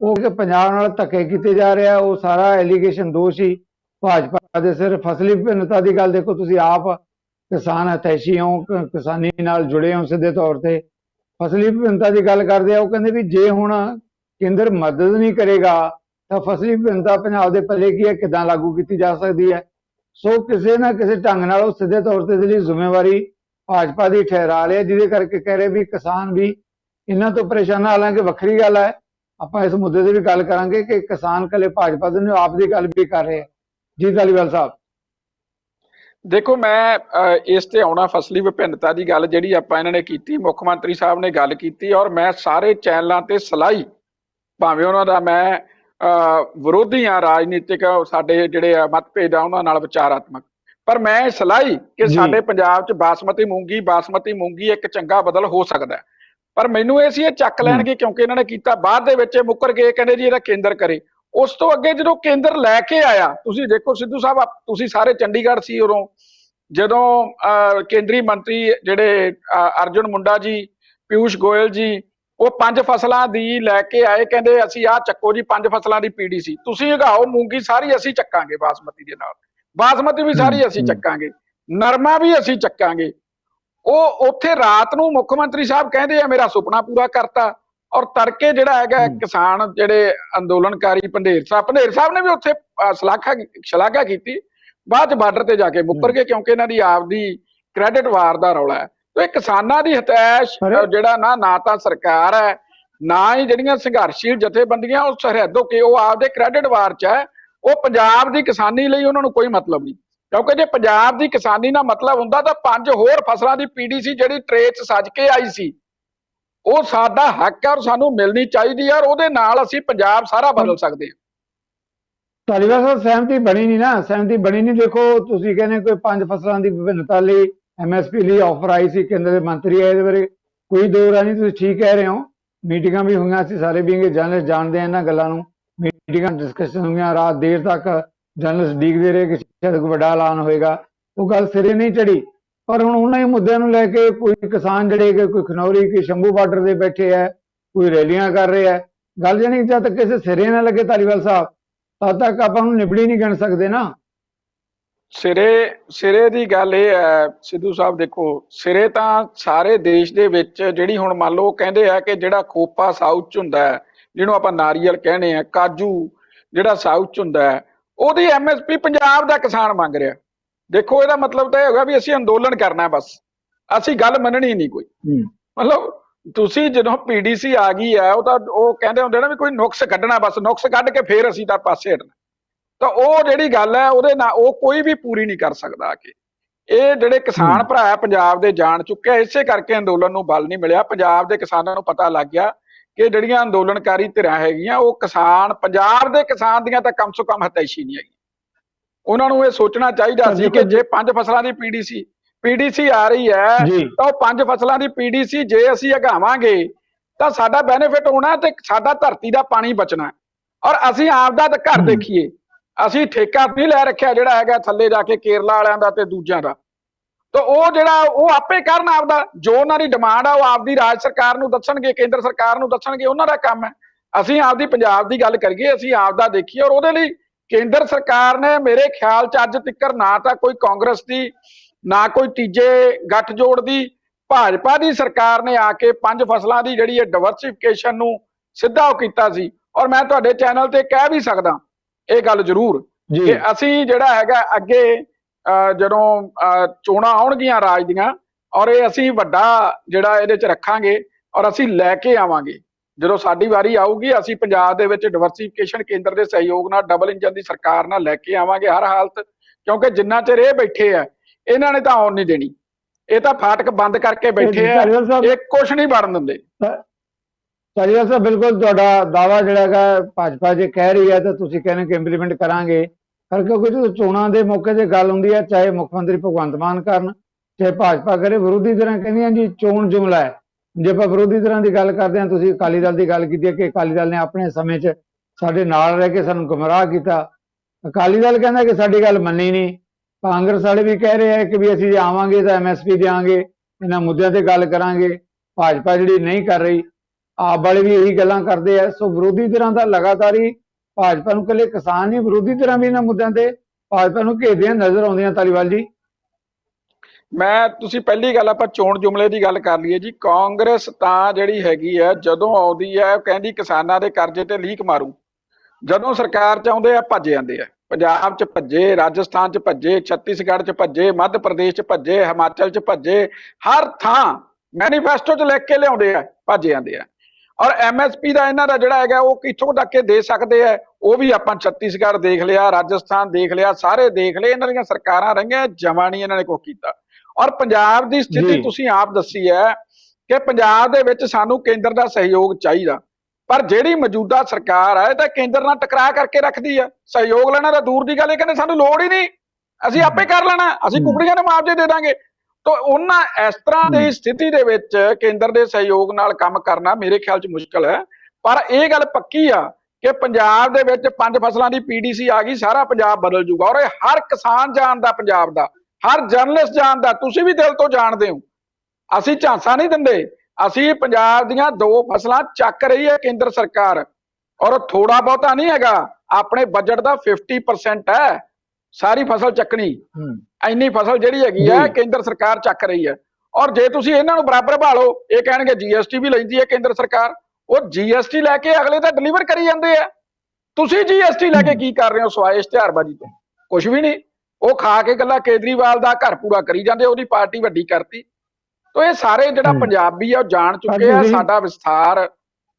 Speaker 1: ਉਹ ਕਿ ਪੰਜਾਬ ਨਾਲ ਧੱਕੇ ਕੀਤੇ ਜਾ ਰਿਹਾ ਉਹ ਸਾਰਾ ਐਲੀਗੇਸ਼ਨ ਦੋਸ਼ ਹੀ ਭਾਜਪਾ ਦੇ ਸਿਰ ਫਸਲੀ ਵਿਭਿੰਨਤਾ ਦੀ ਗੱਲ ਦੇਖੋ, ਤੁਸੀਂ ਆਪ ਕਿਸਾਨ ਹਤੈਸ਼ੀ ਹੋ ਕਿਸਾਨੀ ਨਾਲ ਜੁੜੇ ਹੋ ਸਿੱਧੇ ਤੌਰ ਤੇ। ਫਸਲੀ ਵਿਭਿੰਨਤਾ ਦੀ ਗੱਲ ਕਰਦੇ ਆ, ਉਹ ਕਹਿੰਦੇ ਵੀ ਜੇ ਹੁਣ ਕੇਂਦਰ ਮਦਦ ਨਹੀਂ ਕਰੇਗਾ, ਤਾਂ ਫਸਲੀ ਵਿਭਿੰਨਤਾ ਪੰਜਾਬ ਦੇ ਪੱਲੇ ਕੀ ਹੈ, ਕਿਦਾਂ ਲਾਗੂ ਕੀਤੀ ਜਾ ਸਕਦੀ ਹੈ? ਸੋ ਕਿਸੇ ਨਾ ਕਿਸੇ ਢੰਗ ਨਾਲ ਉਹ ਸਿੱਧੇ ਤੌਰ ਤੇ ਜਿਹੜੀ ਜ਼ਿੰਮੇਵਾਰੀ ਭਾਜਪਾ ਦੀ ਠਹਿਰਾ ਰਿਹਾ, ਜਿਹਦੇ ਕਰਕੇ ਕਹਿ ਰਹੇ ਵੀ ਕਿਸਾਨ ਵੀ ਇਹਨਾਂ ਤੋਂ ਪਰੇਸ਼ਾਨ ਹਾਲਾਂਕਿ ਵੱਖਰੀ ਗੱਲ ਹੈ ਆਪਾਂ ਇਸ ਮੁੱਦੇ ਤੇ ਵੀ ਗੱਲ ਕਰਾਂਗੇ ਕਿ ਕਿਸਾਨ ਕੱਲੇ ਭਾਜਪਾ ਦੇ ਨੇ ਆਪ ਦੀ ਗੱਲ ਵੀ ਕਰ ਰਹੇ ਜੀ ਧਾਲੀਵਾਲ ਸਾਹਿਬ
Speaker 2: ਦੇਖੋ ਮੈਂ ਇਸ ਤੇ ਆਉਣਾ ਫਸਲੀ ਵਿਭਿੰਨਤਾ ਦੀ ਗੱਲ ਜਿਹੜੀ ਆਪਾਂ ਇਹਨਾਂ ਨੇ ਕੀਤੀ ਮੁੱਖ ਮੰਤਰੀ ਸਾਹਿਬ ਨੇ ਗੱਲ ਕੀਤੀ ਔਰ ਮੈਂ ਸਾਰੇ ਚੈਨਲਾਂ ਤੇ ਸਲਾਈ ਭਾਵੇਂ ਉਹਨਾਂ ਦਾ ਮੈਂ ਵਿਰੋਧੀ ਆ ਰਾਜਨੀਤਿਕ ਸਾਡੇ ਜਿਹੜੇ ਆ ਮਤਭੇਦ ਆ ਉਹਨਾਂ ਨਾਲ ਵਿਚਾਰਾਤਮਕ ਪਰ ਮੈਂ ਸਲਾਈ ਕਿ। ਸਾਡੇ ਪੰਜਾਬ 'ਚ ਬਾਸਮਤੀ ਮੂੰਗੀ ਬਾਸਮਤੀ ਮੂੰਗੀ ਇੱਕ ਚੰਗਾ ਬਦਲ ਹੋ ਸਕਦਾ ਹੈ। ਪਰ ਮੈਨੂੰ ਇਹ ਸੀ ਇਹ ਚੱਕ ਲੈਣਗੇ ਕਿਉਂਕਿ ਇਹਨਾਂ ਨੇ ਕੀਤਾ ਬਾਅਦ ਦੇ ਵਿੱਚ ਇਹ ਮੁੱਕਰ ਗਏ ਕਹਿੰਦੇ ਜੀ ਇਹਦਾ ਕੇਂਦਰ ਕਰੇ। ਉਸ ਤੋਂ ਅੱਗੇ ਜਦੋਂ ਕੇਂਦਰ ਲੈ ਕੇ ਆਇਆ ਤੁਸੀਂ ਦੇਖੋ ਸਿੱਧੂ ਸਾਹਿਬ ਤੁਸੀਂ ਸਾਰੇ ਚੰਡੀਗੜ੍ਹ ਸੀ ਉਦੋਂ ਜਦੋਂ ਕੇਂਦਰੀ ਮੰਤਰੀ ਜਿਹੜੇ ਅਰਜੁਨ ਮੁੰਡਾ ਜੀ ਪਿਊਸ਼ ਗੋਇਲ ਜੀ ਉਹ ਪੰਜ ਫਸਲਾਂ ਦੀ ਲੈ ਕੇ ਆਏ ਕਹਿੰਦੇ ਅਸੀਂ ਆਹ ਚੱਕੋ ਜੀ ਪੰਜ ਫਸਲਾਂ ਦੀ ਪੀਡੀ ਸੀ। ਤੁਸੀਂ ਉਗਾਓ ਮੂੰਗੀ ਸਾਰੀ ਅਸੀਂ ਚੱਕਾਂਗੇ ਬਾਸਮਤੀ ਦੇ ਨਾਲ। ਬਾਸਮਤੀ ਵੀ ਸਾਰੀ ਅਸੀਂ। ਚੱਕਾਂਗੇ। ਨਰਮਾ ਵੀ ਅਸੀਂ ਚੱਕਾਂਗੇ। ਉਹ ਉੱਥੇ ਰਾਤ ਨੂੰ ਮੁੱਖ ਮੰਤਰੀ ਸਾਹਿਬ ਕਹਿੰਦੇ ਆ ਮੇਰਾ ਸੁਪਨਾ ਪੂਰਾ ਕਰਤਾ। ਔਰ ਤੜਕੇ ਜਿਹੜਾ ਹੈਗਾ। ਕਿਸਾਨ ਜਿਹੜੇ ਅੰਦੋਲਨਕਾਰੀ ਪੰਧੇਰ ਸਾਹਿਬ ਪੰਧੇਰ ਸਾਹਿਬ ਨੇ ਵੀ ਉੱਥੇ ਅਹ, ਸ਼ਲਾਘਾ ਸ਼ਲਾਘਾ ਕੀਤੀ। ਬਾਅਦ ਚ ਬਾਰਡਰ ਤੇ ਜਾ ਕੇ ਮੁੱਕਰ। ਗਏ ਕਿਉਂਕਿ ਇਹਨਾਂ ਦੀ ਆਪਦੀ ਕ੍ਰੈਡਿਟ ਵਾਰ ਦਾ ਰੌਲਾ ਹੈ। ਤੇ ਕਿਸਾਨਾਂ ਦੀ ਹਤੈਸ਼ ਜਿਹੜਾ ਨਾ ਨਾ ਤਾਂ ਸਰਕਾਰ ਹੈ ਨਾ ਹੀ ਜਿਹੜੀਆਂ ਸੰਘਰਸ਼ੀਲ ਜਥੇਬੰਦੀਆਂ ਉਹ ਸਰਹੱਦੋਂ ਕਿ ਉਹ ਆਪਦੇ ਕ੍ਰੈਡਿਟ ਵਾਰ ਚ ਹੈ ਉਹ ਪੰਜਾਬ ਦੀ ਕਿਸਾਨੀ ਲਈ ਉਹਨਾਂ ਨੂੰ ਕੋਈ ਮਤਲਬ ਨਹੀਂ। ਕਿਉਂਕਿ ਜੇ ਪੰਜਾਬ ਦੀ ਕਿਸਾਨੀ ਨਾਲ ਮਤਲਬ ਹੁੰਦਾ ਤਾਂ ਪੰਜ ਹੋਰ ਫਸਲਾਂ ਦੀ ਪੀਡੀਸੀ ਜਿਹੜੀ ਟ੍ਰੇ 'ਚ ਸੱਜ ਕੇ ਆਈ ਸੀ। ਉਹ ਸਾਡਾ ਹੱਕ ਹੈ ਔਰ ਸਾਨੂੰ ਮਿਲਣੀ ਚਾਹੀਦੀ ਹੈ ਔਰ ਉਹਦੇ ਨਾਲ ਅਸੀਂ ਪੰਜਾਬ ਸਾਰਾ ਬਦਲ ਸਕਦੇ ਹਾਂ।
Speaker 1: ਧਾਲੀਵਾਲ ਸਾਹਿਬ ਸਹਿਮਤੀ ਬਣੀ ਨਹੀਂ ਨਾ ਸਹਿਮਤੀ ਬਣੀ ਨਹੀਂ। ਦੇਖੋ ਤੁਸੀਂ ਕਹਿੰਦੇ ਕੋਈ ਪੰਜ ਫਸਲਾਂ ਦੀ ਵਿਭਿੰਨਤਾ ਲਈ ਐਮਐਸਪੀ ਲਈ ਆਫਰ ਆਈ ਸੀ ਕੇਂਦਰ ਦੇ ਮੰਤਰੀ ਆਏ ਇਹਦੇ ਬਾਰੇ। ਕੋਈ ਦੋ ਨਹੀਂ ਤੁਸੀਂ ਠੀਕ ਕਹਿ ਰਹੇ ਹੋ। ਮੀਟਿੰਗਾਂ ਵੀ ਹੋਈਆਂ ਸੀ ਸਾਰੇ ਵੀ ਜਾਣਦੇ ਆ ਇਹਨਾਂ ਗੱਲਾਂ ਨੂੰ। ਮੀਟਿੰਗਾਂ ਡਿਸਕਸ਼ਨ ਹੋਈਆਂ ਰਾਤ ਦੇਰ ਤੱਕ ਜਰਨਲਿਸਟ ਡੀਕਦੇ ਰਹੇ ਕਿ ਸ਼ਾਇਦ ਵੱਡਾ ਐਲਾਨ ਹੋਏਗਾ, ਉਹ ਗੱਲ ਸਿਰੇ ਨਹੀਂ ਚੜੀ ਪਰ ਹੁਣ ਉਹਨਾਂ ਹੀ ਮੁੱਦਿਆਂ ਨੂੰ ਲੈ ਕੇ ਕੋਈ ਕਿਸਾਨ ਜਿਹੜੇ ਕਿ ਕੋਈ ਖਨੌਰੀ, ਕੋਈ ਸ਼ੰਭੂ ਬਾਰਡਰ ਦੇ ਬੈਠੇ ਹੈ ਕੋਈ ਰੈਲੀਆਂ ਕਰ ਰਹੇ ਹੈ ਗੱਲ ਜਾਨੀ ਜਦ ਤੱਕ ਕਿਸੇ ਸਿਰੇ ਨਾ ਲੱਗੇ ਧਾਰੀਵਾਲ ਸਾਹਿਬ, ਤਦ ਤੱਕ ਆਪਾਂ ਨੂੰ ਨਿਬੜੀ ਨਹੀਂ ਗਿਣ ਸਕਦੇ ਨਾ।
Speaker 2: ਸਿਰੇ ਸਿਰੇ ਦੀ ਗੱਲ ਇਹ ਹੈ, ਸਿੱਧੂ ਸਾਹਿਬ ਦੇਖੋ, ਸਿਰੇ ਤਾਂ ਸਾਰੇ ਦੇਸ਼ ਦੇ ਵਿੱਚ ਜਿਹੜੀ ਹੁਣ ਮੰਨ ਲਓ ਕਹਿੰਦੇ ਆ ਕਿ ਜਿਹੜਾ ਖੋਪਾ ਸਾਊਥ ਚ ਹੁੰਦਾ ਹੈ, ਜਿਹਨੂੰ ਆਪਾਂ ਨਾਰੀਅਲ ਕਹਿੰਦੇ ਆ, ਕਾਜੂ, ਜਿਹੜਾ ਸਾਊਥ ਚ ਹੁੰਦਾ ਹੈ ਉਹਦੀ ਐਮਐਸਪੀ ਪੰਜਾਬ ਦਾ ਕਿਸਾਨ ਮੰਗ ਰਿਹਾ। ਦੇਖੋ ਇਹਦਾ ਮਤਲਬ ਤਾਂ ਇਹ ਹੋਗਾ ਵੀ ਅਸੀਂ ਅੰਦੋਲਨ ਕਰਨਾ ਬਸ। ਅਸੀਂ ਗੱਲ ਮੰਨਣੀ ਨਹੀਂ ਕੋਈ। ਮਤਲਬ ਤੁਸੀਂ ਜਦੋਂ ਪੀਡੀਸੀ ਆ ਗਈ ਹੈ ਉਹ ਤਾਂ ਉਹ ਕਹਿੰਦੇ ਹੁੰਦੇ ਨਾ ਵੀ ਕੋਈ ਨੁਕਸ ਕੱਢਣਾ ਬਸ ਨੁਕਸ ਕੱਢ ਕੇ ਫੇਰ ਅਸੀਂ ਤਾਂ ਪਾਸੇ ਹਟਣਾ। ਤਾਂ ਉਹ ਜਿਹੜੀ ਗੱਲ ਹੈ ਉਹਦੇ ਨਾਲ ਉਹ ਕੋਈ ਵੀ ਪੂਰੀ ਨਹੀਂ ਕਰ ਸਕਦਾ ਆ ਕੇ। ਇਹ ਜਿਹੜੇ ਕਿਸਾਨ। ਭਰਾ ਪੰਜਾਬ ਦੇ ਜਾਣ ਚੁੱਕੇ ਇਸੇ ਕਰਕੇ ਅੰਦੋਲਨ ਨੂੰ ਬਲ ਨਹੀਂ ਮਿਲਿਆ। ਪੰਜਾਬ ਦੇ ਕਿਸਾਨਾਂ ਨੂੰ ਪਤਾ ਲੱਗ ਗਿਆ ਕਿ ਜਿਹੜੀਆਂ ਅੰਦੋਲਨਕਾਰੀ ਧਿਰਾਂ ਹੈਗੀਆਂ ਉਹ ਕਿਸਾਨ ਪੰਜਾਬ ਦੇ ਕਿਸਾਨ ਦੀਆਂ ਤਾਂ ਕਮ ਸੋ ਕਮ ਹਤੈਸ਼ੀ ਨਹੀਂ ਹੈਗੀ ਉਹਨਾਂ ਨੂੰ ਇਹ ਸੋਚਣਾ ਚਾਹੀਦਾ ਸੀ ਕਿ ਜੇ ਪੰਜ ਫਸਲਾਂ ਦੀ ਪੀਡੀਸੀ ਪੀਡੀਸੀ ਆ ਰਹੀ ਹੈ ਤਾਂ ਉਹ ਪੰਜ ਫਸਲਾਂ ਦੀ ਪੀਡੀਸੀ ਜੇ ਅਸੀਂ ਅਗਾਵਾਂਗੇ ਤਾਂ ਸਾਡਾ ਬੈਨੀਫਿਟ ਹੋਣਾ ਤੇ ਸਾਡਾ ਧਰਤੀ ਦਾ ਪਾਣੀ ਬਚਣਾ ਔਰ ਅਸੀਂ ਆਪ ਦਾ ਤਾਂ ਘਰ। ਦੇਖੀਏ ਅਸੀਂ ਠੇਕਾ ਨਹੀਂ ਲੈ ਰੱਖਿਆ ਜਿਹੜਾ ਹੈਗਾ ਥੱਲੇ ਜਾ ਕੇ ਕੇਰਲਾ ਵਾਲਿਆਂ ਦਾ ਤੇ ਦੂਜਿਆਂ ਦਾ। ਤਾਂ ਉਹ ਜਿਹੜਾ ਉਹ ਆਪੇ ਕਰਨ ਆਪਦਾ। ਜੋ ਉਹਨਾਂ ਦੀ ਡਿਮਾਂਡ ਆ ਉਹ ਆਪਦੀ ਰਾਜ ਸਰਕਾਰ ਨੂੰ ਦੱਸਣਗੇ ਕੇਂਦਰ ਸਰਕਾਰ ਨੂੰ ਦੱਸਣਗੇ ਉਹਨਾਂ ਦਾ ਕੰਮ ਹੈ। ਅਸੀਂ ਆਪਦੀ ਪੰਜਾਬ ਦੀ ਗੱਲ ਕਰੀਏ ਅਸੀਂ ਆਪਦਾ ਦੇਖੀਏ ਔਰ ਉਹਦੇ ਲਈ ਕੇਂਦਰ ਸਰਕਾਰ ਨੇ ਮੇਰੇ ਖਿਆਲ ਚ ਅੱਜ ਤੱਕ ਨਾ ਤਾਂ ਕੋਈ ਕਾਂਗਰਸ ਦੀ ਨਾ ਕੋਈ ਤੀਜੇ ਗੱਠਜੋੜ ਦੀ ਭਾਜਪਾ ਦੀ ਸਰਕਾਰ ਨੇ ਆ ਕੇ ਪੰਜ ਫਸਲਾਂ ਦੀ ਜਿਹੜੀ ਹੈ ਡਿਵਰਸਿਫਿਕੇਸ਼ਨ ਨੂੰ ਸਿੱਧਾ ਉਹ ਕੀਤਾ ਸੀ। ਔਰ ਮੈਂ ਤੁਹਾਡੇ ਚੈਨਲ ਤੇ ਕਹਿ ਵੀ ਸਕਦਾ ਇਹ ਗੱਲ ਜ਼ਰੂਰ ਕਿ ਅਸੀਂ ਜਿਹੜਾ ਹੈਗਾ ਅੱਗੇ ਜਦੋਂ ਚੋਣਾਂ ਆਉਣਗੀਆਂ ਰਾਜ ਦੀਆਂ ਔਰ ਇਹ ਅਸੀਂ ਵੱਡਾ ਜਿਹੜਾ ਇਹਦੇ ਚ ਰੱਖਾਂਗੇ ਔਰ ਅਸੀਂ ਲੈ ਕੇ ਆਵਾਂਗੇ। ਜਦੋਂ ਸਾਡੀ ਵਾਰੀ ਆਊਗੀ ਅਸੀਂ ਪੰਜਾਬ ਦੇ ਵਿੱਚ ਡਿਵਰਸਿਫਿਕੇਸ਼ਨ ਕੇਂਦਰ ਦੇ ਸਹਿਯੋਗ ਨਾਲ ਡਬਲ ਇੰਜਨ ਦੀ ਸਰਕਾਰ ਨਾਲ ਲੈ ਕੇ ਆਵਾਂਗੇ ਹਰ ਹਾਲਤ ਕਿਉਂਕਿ ਜਿੰਨਾ ਚਿਰ ਇਹ ਬੈਠੇ ਆ ਇਹਨਾਂ ਨੇ ਤਾਂ ਆਉਣ ਨਹੀਂ ਦੇਣੀ। ਇਹ ਤਾਂ ਫਾਟਕ ਬੰਦ ਕਰਕੇ ਬੈਠੇ ਆ ਇਹ ਕੁਛ ਨਹੀਂ ਵੜਨ ਦਿੰਦੇ।
Speaker 1: ਸਾਹਿਬ ਬਿਲਕੁਲ ਤੁਹਾਡਾ ਦਾਵਾ ਜਿਹੜਾ ਹੈਗਾ ਭਾਜਪਾ ਜੇ ਕਹਿ ਰਹੀ ਹੈ ਤਾਂ ਤੁਸੀਂ ਕਹਿੰਦੇ ਕਿ ਇੰਪਲੀਮੈਂਟ ਕਰਾਂਗੇ। ਪਰ ਕਿਉਂਕਿ ਜਦੋਂ ਚੋਣਾਂ ਦੇ ਮੌਕੇ ਤੇ ਗੱਲ ਹੁੰਦੀ ਹੈ, ਚਾਹੇ ਮੁੱਖ ਮੰਤਰੀ ਭਗਵੰਤ ਮਾਨ ਕਰਨ, ਚਾਹੇ ਭਾਜਪਾ ਕਰੇ, ਵਿਰੋਧੀ ਧਿਰਾਂ ਕਹਿੰਦੀਆਂ ਜੀ ਚੋਣ ਜੁਮਲਾ ਹੈ। ਜੇ ਆਪਾਂ ਵਿਰੋਧੀ ਧਿਰਾਂ ਦੀ ਗੱਲ ਕਰਦੇ ਹਾਂ, ਤੁਸੀਂ ਅਕਾਲੀ ਦਲ ਦੀ ਗੱਲ ਕੀਤੀ ਹੈ ਕਿ ਅਕਾਲੀ ਦਲ ਨੇ ਆਪਣੇ ਸਮੇਂ 'ਚ ਸਾਡੇ ਨਾਲ ਰਹਿ ਕੇ ਸਾਨੂੰ ਗੁੰਮਰਾਹ ਕੀਤਾ। ਅਕਾਲੀ ਦਲ ਕਹਿੰਦਾ ਕਿ ਸਾਡੀ ਗੱਲ ਮੰਨੀ ਨਹੀਂ। ਕਾਂਗਰਸ ਵਾਲੇ ਵੀ ਕਹਿ ਰਹੇ ਆ ਕਿ ਵੀ ਅਸੀਂ ਜੇ ਆਵਾਂਗੇ ਤਾਂ ਐਮਐਸਪੀ ਦੇਵਾਂਗੇ ਇਹਨਾਂ ਮੁੱਦਿਆਂ ਤੇ ਗੱਲ ਕਰਾਂਗੇ। ਭਾਜਪਾ ਜਿਹੜੀ ਨਹੀਂ ਕਰ ਰਹੀ, ਆਪ ਵਾਲੇ ਵੀ ਇਹੀ ਗੱਲਾਂ ਕਰਦੇ ਆ। ਸੋ ਵਿਰੋਧੀ ਧਿਰਾਂ ਦਾ ਲਗਾਤਾਰ ਹੀ ਭਾਜਪਾ ਨੂੰ ਇਕੱਲੇ ਕਿਸਾਨ ਨਹੀਂ ਵਿਰੋਧੀ ਧਿਰਾਂ ਵੀ ਇਹਨਾਂ ਮੁੱਦਿਆਂ ਤੇ ਭਾਜਪਾ ਨੂੰ ਘੇਰਦੀਆਂ ਨਜ਼ਰ ਆਉਂਦੀਆਂ ਤਾਲੀਵਾਲ ਜੀ।
Speaker 2: ਮੈਂ, ਤੁਸੀਂ ਪਹਿਲੀ ਗੱਲ ਆਪਾਂ ਚੋਣ ਜੁਮਲੇ ਦੀ ਗੱਲ ਕਰ ਲਈਏ ਜੀ। ਕਾਂਗਰਸ ਤਾਂ ਜਿਹੜੀ ਹੈਗੀ ਹੈ ਜਦੋਂ ਆਉਂਦੀ ਹੈ ਕਹਿੰਦੀ ਕਿਸਾਨਾਂ ਦੇ ਕਰਜ਼ੇ ਤੇ ਲੀਕ ਮਾਰੂ। ਜਦੋਂ ਸਰਕਾਰ ਚ ਆਉਂਦੇ ਆ, ਭੱਜ ਜਾਂਦੇ ਆ। ਪੰਜਾਬ ਚ ਭੱਜੇ, ਰਾਜਸਥਾਨ ਚ ਭੱਜੇ, ਛੱਤੀਸਗੜ੍ਹ ਚ ਭੱਜੇ, ਮੱਧ ਪ੍ਰਦੇਸ਼ ਚ ਭੱਜੇ, ਹਿਮਾਚਲ ਚ ਭੱਜੇ, ਹਰ ਥਾਂ ਮੈਨੀਫੈਸਟੋ ਚ ਲਿਖ ਕੇ ਲਿਆਉਂਦੇ ਆ, ਭੱਜ ਜਾਂਦੇ ਆ। ਔਰ ਐਮਐਸਪੀ ਦਾ ਇਹਨਾਂ ਦਾ ਜਿਹੜਾ ਹੈਗਾ ਉਹ ਕਿੱਥੋਂ ਤੱਕ ਇਹ ਦੇ ਸਕਦੇ ਆ ਉਹ ਵੀ ਆਪਾਂ ਛੱਤੀਸਗੜ੍ਹ ਦੇਖ ਲਿਆ ਰਾਜਸਥਾਨ ਦੇਖ ਲਿਆ ਸਾਰੇ ਦੇਖ ਲਏ ਇਹਨਾਂ ਦੀਆਂ ਸਰਕਾਰਾਂ ਰਹੀਆਂ ਜਮਾਂ ਨਹੀਂ ਇਹਨਾਂ ਨੇ ਕੁਛ ਕੀਤਾ। ਔਰ ਪੰਜਾਬ ਦੀ ਸਥਿਤੀ। ਤੁਸੀਂ ਆਪ ਦੱਸੀ ਹੈ ਕਿ ਪੰਜਾਬ ਦੇ ਵਿੱਚ ਸਾਨੂੰ ਕੇਂਦਰ ਦਾ ਸਹਿਯੋਗ ਚਾਹੀਦਾ। ਪਰ ਜਿਹੜੀ ਮੌਜੂਦਾ ਸਰਕਾਰ ਹੈ ਇਹ ਤਾਂ ਕੇਂਦਰ ਨਾਲ ਟਕਰਾਅ ਕਰਕੇ ਰੱਖਦੀ ਆ ਸਹਿਯੋਗ ਲੈਣਾ ਤਾਂ ਦੂਰ ਦੀ ਗੱਲ ਇਹ ਕਹਿੰਦੇ ਸਾਨੂੰ ਲੋੜ ਹੀ ਨਹੀਂ। ਅਸੀਂ ਆਪੇ ਕਰ ਲੈਣਾ ਅਸੀਂ। ਕੁਕੜੀਆਂ ਨੂੰ ਮੁਆਵਜ਼ੇ ਦੇ ਦਾਂਗੇ। ਤਾਂ ਉਹਨਾਂ ਇਸ ਤਰ੍ਹਾਂ ਦੀ। ਸਥਿਤੀ ਦੇ ਵਿੱਚ ਕੇਂਦਰ ਦੇ ਸਹਿਯੋਗ ਨਾਲ ਕੰਮ ਕਰਨਾ ਮੇਰੇ ਖਿਆਲ 'ਚ ਮੁਸ਼ਕਲ ਹੈ। ਪਰ ਇਹ ਗੱਲ ਪੱਕੀ ਆ ਕਿ ਪੰਜਾਬ ਦੇ ਵਿੱਚ ਪੰਜ ਫਸਲਾਂ ਦੀ ਪੀਡੀਸੀ ਆ ਗਈ ਸਾਰਾ ਪੰਜਾਬ ਬਦਲ ਜੂਗਾ ਔਰ ਇਹ ਹਰ ਕਿਸਾਨ ਜਾਣਦਾ ਪੰਜਾਬ ਦਾ ਹਰ ਜਰਨਲਿਸਟ ਜਾਣਦਾ ਤੁਸੀਂ ਵੀ ਦਿਲ ਤੋਂ ਜਾਣਦੇ ਹੋ। ਅਸੀਂ ਝਾਂਸਾ ਨਹੀਂ ਦਿੰਦੇ ਅਸੀਂ ਪੰਜਾਬ ਦੀਆਂ ਦੋ ਫਸਲਾਂ ਚੱਕ ਰਹੀ ਹੈ ਕੇਂਦਰ ਸਰਕਾਰ ਔਰ ਥੋੜਾ ਬਹੁਤਾ ਨਹੀਂ ਹੈਗਾ ਆਪਣੇ ਬਜਟ ਦਾ 50% ਹੈ। ਸਾਰੀ ਫਸਲ ਚੱਕਣੀ। ਇੰਨੀ ਫਸਲ ਜਿਹੜੀ ਹੈਗੀ ਹੈ
Speaker 1: ਜੀ।
Speaker 2: ਕੇਂਦਰ ਸਰਕਾਰ ਚੱਕ ਰਹੀ ਹੈ। ਔਰ ਜੇ ਤੁਸੀਂ ਇਹਨਾਂ ਨੂੰ ਬਰਾਬਰ ਭਾਲੋ ਇਹ ਕਹਿਣਗੇ ਜੀਐਸਟੀ ਵੀ ਲੈਂਦੀ ਹੈ ਕੇਂਦਰ ਸਰਕਾਰ। ਉਹ ਜੀਐਸਟੀ ਲੈ ਕੇ ਅਗਲੇ ਤਾਂ ਡਿਲੀਵਰ ਕਰੀ ਜਾਂਦੇ ਆ। ਤੁਸੀਂ ਜੀਐਸਟੀ ਲੈ ਕੇ ਕੀ ਕਰ ਰਹੇ ਹੋ ਸਵਾਏ ਇਸ਼ਤਿਹਾਰਬਾਜ਼ੀ ਤੋਂ? ਕੁਝ ਵੀ ਨਹੀਂ। ਉਹ ਖਾ ਕੇ ਗੱਲਾਂ ਕੇਜਰੀਵਾਲ ਦਾ ਘਰ ਪੂਰਾ ਕਰੀ ਜਾਂਦੇ ਉਹਦੀ ਪਾਰਟੀ ਵੱਡੀ ਕਰਤੀ। ਤੋ ਇਹ ਸਾਰੇ ਜਿਹੜਾ। ਪੰਜਾਬੀ ਆ ਉਹ ਜਾਣ ਚੁੱਕੇ ਆ। ਸਾਡਾ ਵਿਸਥਾਰ